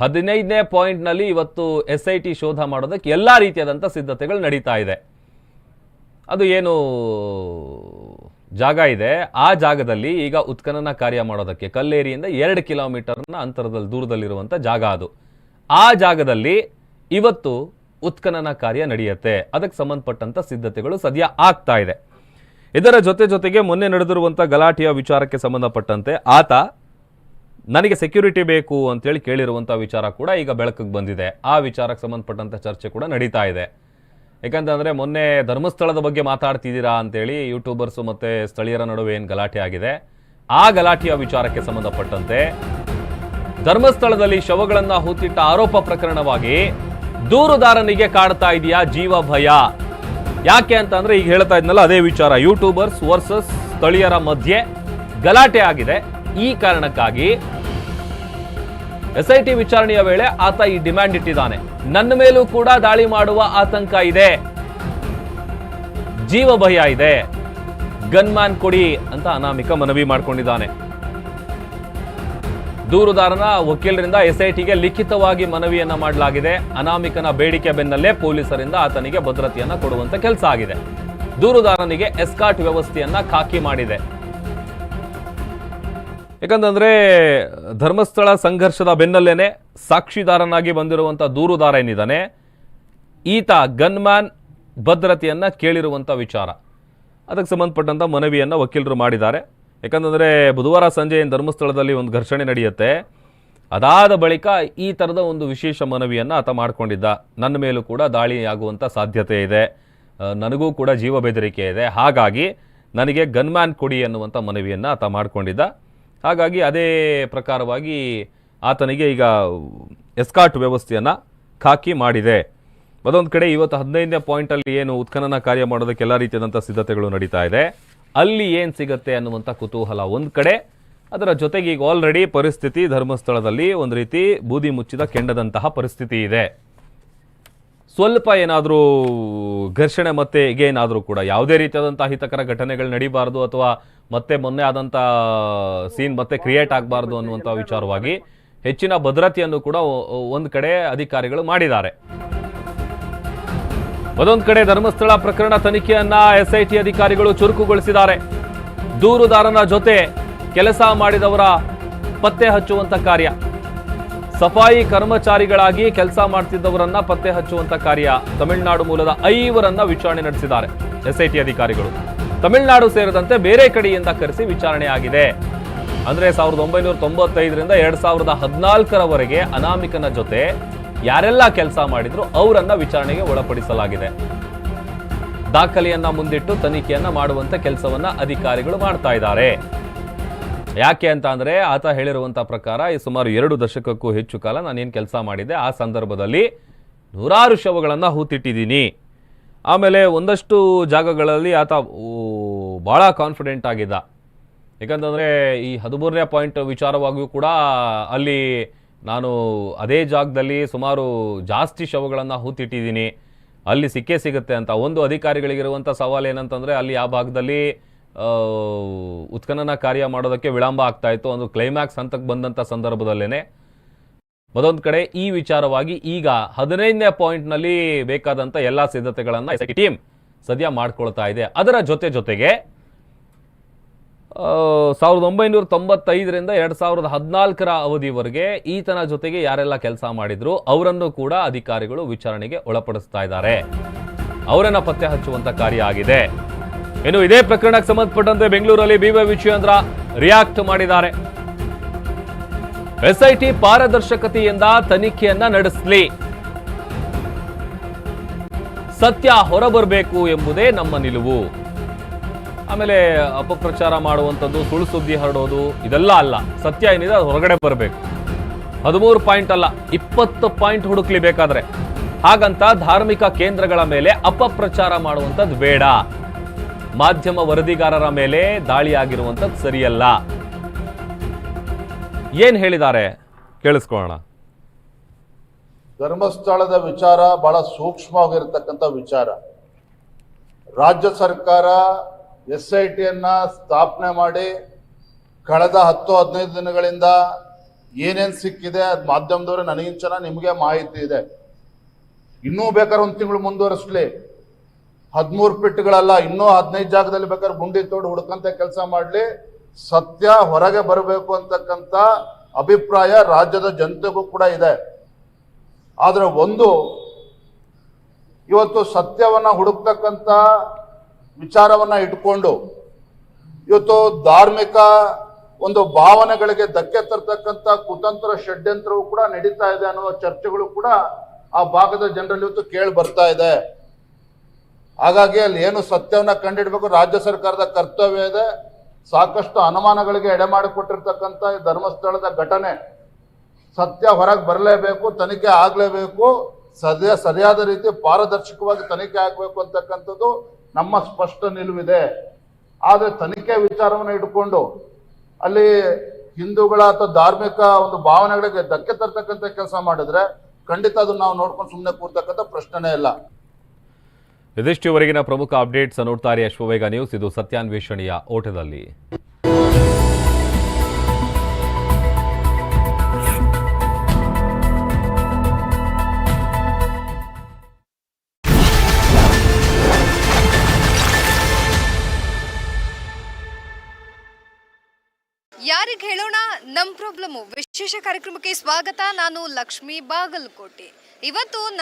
ಹದಿನೈದನೇ ಪಾಯಿಂಟ್ನಲ್ಲಿ ಇವತ್ತು ಎಸ್ ಐ ಟಿ ಶೋಧ ಮಾಡೋದಕ್ಕೆ ಎಲ್ಲ ರೀತಿಯಾದಂಥ ಸಿದ್ಧತೆಗಳು ನಡೀತಾ ಇದೆ. ಅದು ಏನು ಜಾಗ ಇದೆ. ಆ ಜಾಗದಲ್ಲಿ ಈಗ ಉತ್ಖನನ ಕಾರ್ಯ ಮಾಡೋದಕ್ಕೆ ಕಲ್ಲೇರಿಯಿಂದ ಎರಡು ಕಿಲೋಮೀಟರ್ನ ಅಂತರದಲ್ಲಿ ದೂರದಲ್ಲಿರುವಂಥ ಜಾಗ ಅದು. ಆ ಜಾಗದಲ್ಲಿ ಇವತ್ತು ಉತ್ಖನನ ಕಾರ್ಯ ನಡೆಯುತ್ತೆ. ಅದಕ್ಕೆ ಸಂಬಂಧಪಟ್ಟಂಥ ಸಿದ್ಧತೆಗಳು ಸದ್ಯ ಆಗ್ತಾ ಇದೆ. ಇದರ ಜೊತೆ ಜೊತೆಗೆ ಮೊನ್ನೆ ನಡೆದಿರುವಂಥ ಗಲಾಟೆಯ ವಿಚಾರಕ್ಕೆ ಸಂಬಂಧಪಟ್ಟಂತೆ ಆತ, ನನಗೆ ಸೆಕ್ಯೂರಿಟಿ ಬೇಕು ಅಂತೇಳಿ ಕೇಳಿರುವಂಥ ವಿಚಾರ ಕೂಡ ಈಗ ಬೆಳಕಿಗೆ ಬಂದಿದೆ. ಆ ವಿಚಾರಕ್ಕೆ ಸಂಬಂಧಪಟ್ಟಂಥ ಚರ್ಚೆ ಕೂಡ ನಡೀತಾ ಇದೆ. ಯಾಕಂತಂದ್ರೆ ಮೊನ್ನೆ ಧರ್ಮಸ್ಥಳದ ಬಗ್ಗೆ ಮಾತಾಡ್ತಿದ್ದೀರಾ ಅಂತೇಳಿ ಯೂಟ್ಯೂಬರ್ಸು ಮತ್ತೆ ಸ್ಥಳೀಯರ ನಡುವೆ ಏನು ಗಲಾಟೆ ಆಗಿದೆ? ಆ ಗಲಾಟೆಯ ವಿಚಾರಕ್ಕೆ ಸಂಬಂಧಪಟ್ಟಂತೆ ಧರ್ಮಸ್ಥಳದಲ್ಲಿ ಶವಗಳನ್ನು ಹೂತಿಟ್ಟ ಆರೋಪ ಪ್ರಕರಣವಾಗಿ ದೂರುದಾರನಿಗೆ ಕಾಡ್ತಾ ಇದೆಯಾ ಜೀವ ಭಯ ಯಾಕೆ ಅಂತಂದರೆ ಈಗ ಹೇಳ್ತಾ ಇದ್ನಲ್ಲ ಅದೇ ವಿಚಾರ. ಯೂಟ್ಯೂಬರ್ಸ್ ವರ್ಸಸ್ ಸ್ಥಳೀಯರ ಮಧ್ಯೆ ಗಲಾಟೆ ಆಗಿದೆ. ಈ ಕಾರಣಕ್ಕಾಗಿ ಎಸ್ಐಟಿ ವಿಚಾರಣೆಯ ವೇಳೆ ಆತ ಈ ಡಿಮ್ಯಾಂಡ್ ಇಟ್ಟಿದ್ದಾನೆ. ನನ್ನ ಮೇಲೂ ಕೂಡ ದಾಳಿ ಮಾಡುವ ಆತಂಕ ಇದೆ. ಜೀವ ಭಯ ಇದೆ. ಗನ್ಮ್ಯಾನ್ ಕೊಡಿ ಅಂತ ಅನಾಮಿಕ ಮನವಿ ಮಾಡಿಕೊಂಡಿದ್ದಾನೆ. ದೂರುದಾರನ ವಕೀಲರಿಂದ ಎಸ್ಐಟಿಗೆ ಲಿಖಿತವಾಗಿ ಮನವಿಯನ್ನ ಮಾಡಲಾಗಿದೆ. ಅನಾಮಿಕನ ಬೇಡಿಕೆ ಬೆನ್ನಲ್ಲೇ ಪೊಲೀಸರಿಂದ ಆತನಿಗೆ ಭದ್ರತೆಯನ್ನ ಕೊಡುವಂತ ಕೆಲಸ ಆಗಿದೆ. ದೂರುದಾರನಿಗೆ ಎಸ್ಕಾಟ್ ವ್ಯವಸ್ಥೆಯನ್ನ ಖಾಕಿ ಮಾಡಿದೆ. ಯಾಕಂತಂದ್ರೆ ಧರ್ಮಸ್ಥಳ ಸಂಘರ್ಷದ ಬೆನ್ನಲ್ಲೇನೆ ಸಾಕ್ಷಿದಾರನಾಗಿ ಬಂದಿರುವಂಥ ದೂರುದಾರ ಏನಿದ್ದಾನೆ ಈತ ಗನ್ಮ್ಯಾನ್ ಭದ್ರತೆಯನ್ನು ಕೇಳಿರುವಂಥ ವಿಚಾರ. ಅದಕ್ಕೆ ಸಂಬಂಧಪಟ್ಟಂತ ಮನವಿಯನ್ನ ವಕೀಲರು ಮಾಡಿದ್ದಾರೆ. ಯಾಕಂತಂದ್ರೆ ಬುಧವಾರ ಸಂಜೆ ಧರ್ಮಸ್ಥಳದಲ್ಲಿ ಒಂದು ಘರ್ಷಣೆ ನಡೆಯುತ್ತೆ. ಅದಾದ ಬಳಿಕ ಈ ಥರದ ಒಂದು ವಿಶೇಷ ಮನವಿಯನ್ನು ಆತ ಮಾಡಿಕೊಂಡಿದ್ದ. ನನ್ನ ಮೇಲೂ ಕೂಡ ದಾಳಿ ಆಗುವಂಥ ಸಾಧ್ಯತೆ ಇದೆ. ನನಗೂ ಕೂಡ ಜೀವ ಬೆದರಿಕೆ ಇದೆ. ಹಾಗಾಗಿ ನನಗೆ ಗನ್ಮ್ಯಾನ್ ಕೊಡಿ ಅನ್ನುವಂಥ ಮನವಿಯನ್ನು ಆತ ಮಾಡಿಕೊಂಡಿದ್ದ. ಹಾಗಾಗಿ ಅದೇ ಪ್ರಕಾರವಾಗಿ ಆತನಿಗೆ ಈಗ ಎಸ್ಕಾಟ್ ವ್ಯವಸ್ಥೆಯನ್ನು ಖಾಕಿ ಮಾಡಿದೆ. ಅದೊಂದು ಕಡೆ ಇವತ್ತು ಹದಿನೈದನೇ ಪಾಯಿಂಟಲ್ಲಿ ಏನು ಉತ್ಖನನ ಕಾರ್ಯ ಮಾಡೋದಕ್ಕೆ ಎಲ್ಲ ರೀತಿಯಾದಂಥ ಸಿದ್ಧತೆಗಳು ನಡೀತಾ ಇದೆ. ಅಲ್ಲಿ ಏನು ಸಿಗುತ್ತೆ ಅನ್ನುವಂಥ ಕುತೂಹಲ ಒಂದು ಕಡೆ. ಅದರ ಜೊತೆಗೆ ಈಗ ಆಲ್ರೆಡಿ ಪರಿಸ್ಥಿತಿ ಧರ್ಮಸ್ಥಳದಲ್ಲಿ ಒಂದು ರೀತಿ ಬೂದಿ ಮುಚ್ಚಿದ ಕೆಂಡದಂತಹ ಪರಿಸ್ಥಿತಿ ಇದೆ. ಸ್ವಲ್ಪ ಏನಾದರೂ ಘರ್ಷಣೆ ಮತ್ತೆ ಏನಾದರೂ ಕೂಡ ಯಾವುದೇ ರೀತಿಯಾದಂಥ ಅಹಿತಕರ ಘಟನೆಗಳು ನಡೀಬಾರ್ದು ಅಥವಾ ಮತ್ತೆ ಮೊನ್ನೆ ಆದಂಥ ಸೀನ್ ಮತ್ತೆ ಕ್ರಿಯೇಟ್ ಆಗಬಾರ್ದು ಅನ್ನುವಂಥ ವಿಚಾರವಾಗಿ ಹೆಚ್ಚಿನ ಭದ್ರತೆಯನ್ನು ಕೂಡ ಒಂದು ಕಡೆ ಅಧಿಕಾರಿಗಳು ಮಾಡಿದ್ದಾರೆ. ಮತ್ತೊಂದು ಕಡೆ ಧರ್ಮಸ್ಥಳ ಪ್ರಕರಣ ತನಿಖೆಯನ್ನ ಎಸ್ಐಟಿ ಅಧಿಕಾರಿಗಳು ಚುರುಕುಗೊಳಿಸಿದ್ದಾರೆ. ದೂರುದಾರನ ಜೊತೆ ಕೆಲಸ ಮಾಡಿದವರ ಪತ್ತೆ ಹಚ್ಚುವಂತ ಕಾರ್ಯ. ಸಫಾಯಿ ಕರ್ಮಚಾರಿಗಳಾಗಿ ಕೆಲಸ ಮಾಡ್ತಿದ್ದವರನ್ನ ಪತ್ತೆ ಹಚ್ಚುವಂತ ಕಾರ್ಯ ತಮಿಳುನಾಡು ಮೂಲದ ಐವರನ್ನ ವಿಚಾರಣೆ ನಡೆಸಿದ್ದಾರೆ. ಎಸ್ಐಟಿ ಅಧಿಕಾರಿಗಳು ತಮಿಳುನಾಡು ಸೇರಿದಂತೆ ಬೇರೆ ಕಡೆಯಿಂದ ಕರೆಸಿ ವಿಚಾರಣೆ ಆಗಿದೆ. ಅಂದ್ರೆ ಸಾವಿರದ ಒಂಬೈನೂರ ತೊಂಬತ್ತೈದರಿಂದ ಎರಡ್ ಸಾವಿರದ ಹದಿನಾಲ್ಕರವರೆಗೆ ಅನಾಮಿಕನ ಜೊತೆ ಯಾರೆಲ್ಲ ಕೆಲಸ ಮಾಡಿದ್ರು ಅವರನ್ನ ವಿಚಾರಣೆಗೆ ಒಳಪಡಿಸಲಾಗಿದೆ. ದಾಖಲೆಯನ್ನ ಮುಂದಿಟ್ಟು ತನಿಖೆಯನ್ನ ಮಾಡುವಂತ ಕೆಲಸವನ್ನ ಅಧಿಕಾರಿಗಳು ಮಾಡ್ತಾ ಯಾಕೆ ಅಂತ ಅಂದರೆ ಆತ ಹೇಳಿರುವಂಥ ಪ್ರಕಾರ ಈ ಸುಮಾರು ಎರಡು ದಶಕಕ್ಕೂ ಹೆಚ್ಚು ಕಾಲ ನಾನೇನು ಕೆಲಸ ಮಾಡಿದೆ ಆ ಸಂದರ್ಭದಲ್ಲಿ ನೂರಾರು ಶವಗಳನ್ನು ಹೂತಿಟ್ಟಿದ್ದೀನಿ. ಆಮೇಲೆ ಒಂದಷ್ಟು ಜಾಗಗಳಲ್ಲಿ ಆತ ಭಾಳ ಕಾನ್ಫಿಡೆಂಟ್ ಆಗಿದ್ದ. ಯಾಕಂತಂದ್ರೆ ಈ ಹದಿಮೂರನೇ ಪಾಯಿಂಟ್ ವಿಚಾರವಾಗಿಯೂ ಕೂಡ ಅಲ್ಲಿ ನಾನು ಅದೇ ಜಾಗದಲ್ಲಿ ಸುಮಾರು ಜಾಸ್ತಿ ಶವಗಳನ್ನು ಹೂತಿಟ್ಟಿದ್ದೀನಿ. ಅಲ್ಲಿ ಸಿಕ್ಕೇ ಸಿಗುತ್ತೆ ಅಂತ. ಒಂದು ಅಧಿಕಾರಿಗಳಿಗಿರುವಂಥ ಸವಾಲು ಏನಂತಂದ್ರೆ ಅಲ್ಲಿ ಆ ಭಾಗದಲ್ಲಿ ಉತ್ಖನನ ಕಾರ್ಯ ಮಾಡೋದಕ್ಕೆ ವಿಳಂಬ ಆಗ್ತಾ ಇತ್ತು. ಒಂದು ಕ್ಲೈಮ್ಯಾಕ್ಸ್ ಹಂತಕ್ಕೆ ಬಂದಂಥ ಸಂದರ್ಭದಲ್ಲೇ ಮತ್ತೊಂದು ಕಡೆ ಈ ವಿಚಾರವಾಗಿ ಈಗ ಹದಿನೈದನೇ ಪಾಯಿಂಟ್ನಲ್ಲಿ ಬೇಕಾದಂಥ ಎಲ್ಲ ಸಿದ್ಧತೆಗಳನ್ನು ಟೀಮ್ ಸದ್ಯ ಮಾಡ್ಕೊಳ್ತಾ ಇದೆ. ಅದರ ಜೊತೆ ಜೊತೆಗೆ ಸಾವಿರದ ಒಂಬೈನೂರ ತೊಂಬತ್ತೈದರಿಂದ ಎರಡು ಸಾವಿರದ ಹದಿನಾಲ್ಕರ ಅವಧಿವರೆಗೆ ಈತನ ಜೊತೆಗೆ ಯಾರೆಲ್ಲ ಕೆಲಸ ಮಾಡಿದ್ರು, ಅವರನ್ನು ಕೂಡ ಅಧಿಕಾರಿಗಳು ವಿಚಾರಣೆಗೆ ಒಳಪಡಿಸ್ತಾ ಇದ್ದಾರೆ. ಅವರನ್ನು ಪತ್ತೆ ಹಚ್ಚುವಂಥ ಕಾರ್ಯ ಆಗಿದೆ. ಇನ್ನು ಇದೇ ಪ್ರಕರಣಕ್ಕೆ ಸಂಬಂಧಪಟ್ಟಂತೆ ಬೆಂಗಳೂರಲ್ಲಿ ಬಿವೈ ವಿಜಯೇಂದ್ರ ರಿಯಾಕ್ಟ್ ಮಾಡಿದ್ದಾರೆ. ಎಸ್ಐಟಿ ಪಾರದರ್ಶಕತೆಯಿಂದ ತನಿಖೆಯನ್ನ ನಡೆಸಲಿ. ಸತ್ಯ ಹೊರಬರಬೇಕು ಎಂಬುದೇ ನಮ್ಮ ನಿಲುವು. ಆಮೇಲೆ ಅಪಪ್ರಚಾರ ಮಾಡುವಂಥದ್ದು, ಸುಳ್ಳು ಸುದ್ದಿ ಹರಡೋದು, ಇದೆಲ್ಲ ಅಲ್ಲ. ಸತ್ಯ ಏನಿದೆ ಅದು ಹೊರಗಡೆ ಬರಬೇಕು. ಹದಿಮೂರು ಪಾಯಿಂಟ್ ಅಲ್ಲ, ಇಪ್ಪತ್ತು ಪಾಯಿಂಟ್ ಹುಡುಕ್ಲಿ ಬೇಕಾದ್ರೆ. ಹಾಗಂತ ಧಾರ್ಮಿಕ ಕೇಂದ್ರಗಳ ಮೇಲೆ ಅಪಪ್ರಚಾರ ಮಾಡುವಂಥದ್ದು ಬೇಡ. ಮಾಧ್ಯಮ ವರದಿಗಾರರ ಮೇಲೆ ದಾಳಿಯಾಗಿರುವಂಥದ್ದು ಸರಿಯಲ್ಲ. ಏನ್ ಹೇಳಿದ್ದಾರೆ? ಕೇಳಿಸ್ಕೊಳ್ಳೋಣ. ಧರ್ಮಸ್ಥಳದ ವಿಚಾರ ಬಹಳ ಸೂಕ್ಷ್ಮವಾಗಿರತಕ್ಕಂಥ ವಿಚಾರ. ರಾಜ್ಯ ಸರ್ಕಾರ ಎಸ್ ಐ ಟಿಯನ್ನ ಸ್ಥಾಪನೆ ಮಾಡಿ ಕಳೆದ ಹತ್ತು ಹದಿನೈದು ದಿನಗಳಿಂದ ಏನೇನು ಸಿಕ್ಕಿದೆ ಅದು ಮಾಧ್ಯಮದವರು ನನಗಿಂಚನ ನಿಮಗೆ ಮಾಹಿತಿ ಇದೆ. ಇನ್ನೂ ಬೇಕಾದ್ರೆ ಒಂದು ತಿಂಗಳು ಮುಂದುವರಿಸ್ಲಿ. ಹದಿಮೂರು ಪಿಟ್ಗಳಲ್ಲ ಇನ್ನೂ ಹದಿನೈದು ಜಾಗದಲ್ಲಿ ಬೇಕಾದ್ರೆ ಗುಂಡಿ ತೋಡು ಹುಡುಕಂತ ಕೆಲಸ ಮಾಡಲಿ. ಸತ್ಯ ಹೊರಗೆ ಬರಬೇಕು ಅಂತಕ್ಕಂಥ ಅಭಿಪ್ರಾಯ ರಾಜ್ಯದ ಜನತೆಗೂ ಕೂಡ ಇದೆ. ಆದರೆ ಒಂದು, ಇವತ್ತು ಸತ್ಯವನ್ನು ಹುಡುಕ್ತಕ್ಕಂಥ ವಿಚಾರವನ್ನು ಇಟ್ಕೊಂಡು, ಇವತ್ತು ಧಾರ್ಮಿಕ ಒಂದು ಭಾವನೆಗಳಿಗೆ ಧಕ್ಕೆ ತರ್ತಕ್ಕಂಥ ಕುತಂತ್ರ ಷಡ್ಯಂತ್ರವು ಕೂಡ ನಡೀತಾ ಇದೆ ಅನ್ನುವ ಚರ್ಚೆಗಳು ಕೂಡ ಆ ಭಾಗದ ಜನರಲ್ಲಿ ಇವತ್ತು ಕೇಳಿ ಬರ್ತಾ ಇದೆ. ಹಾಗಾಗಿ ಅಲ್ಲಿ ಏನು ಸತ್ಯವನ್ನ ಕಂಡಿಡ್ಬೇಕು, ರಾಜ್ಯ ಸರ್ಕಾರದ ಕರ್ತವ್ಯ ಇದೆ. ಸಾಕಷ್ಟು ಅನುಮಾನಗಳಿಗೆ ಎಡೆ ಮಾಡಿಕೊಟ್ಟಿರ್ತಕ್ಕಂಥ ಧರ್ಮಸ್ಥಳದ ಘಟನೆ ಸತ್ಯ ಹೊರಗೆ ಬರಲೇಬೇಕು, ತನಿಖೆ ಆಗಲೇಬೇಕು, ಸದ್ಯ ಸರಿಯಾದ ರೀತಿ ಪಾರದರ್ಶಕವಾಗಿ ತನಿಖೆ ಆಗಬೇಕು ಅಂತಕ್ಕಂಥದ್ದು ನಮ್ಮ ಸ್ಪಷ್ಟ ನಿಲುವಿದೆ. ಆದರೆ ತನಿಖೆ ವಿಚಾರವನ್ನು ಇಟ್ಕೊಂಡು ಅಲ್ಲಿ ಹಿಂದೂಗಳ ಅಥವಾ ಧಾರ್ಮಿಕ ಒಂದು ಭಾವನೆಗಳಿಗೆ ಧಕ್ಕೆ ತರ್ತಕ್ಕಂಥ ಕೆಲಸ ಮಾಡಿದ್ರೆ ಖಂಡಿತ ಅದನ್ನು ನಾವು ನೋಡ್ಕೊಂಡು ಸುಮ್ಮನೆ ಕೂರ್ತಕ್ಕಂಥ ಪ್ರಶ್ನೆನೇ ಇಲ್ಲ. ಇದಿಷ್ಟುವರೆಗಿನ ಪ್ರಮುಖ ಅಪ್ಡೇಟ್ಸ್ ನೋಡ್ತಾರೆ ಅಶ್ವವೇಗ ನ್ಯೂಸ್. ಇದು ಸತ್ಯಾನ್ವೇಷಣೆಯ ಓಟದಲ್ಲಿ. ಯಾರಿಗೆ ಹೇಳೋಣ? ನಮ್ ಪ್ರಾಬ್ಲಮ್. ವಿಶೇಷ ಕಾರ್ಯಕ್ರಮಕ್ಕೆ ಸ್ವಾಗತ. ನಾನು ಲಕ್ಷ್ಮಿ ಬಾಗಲಕೋಟೆ. ಇವತ್ತು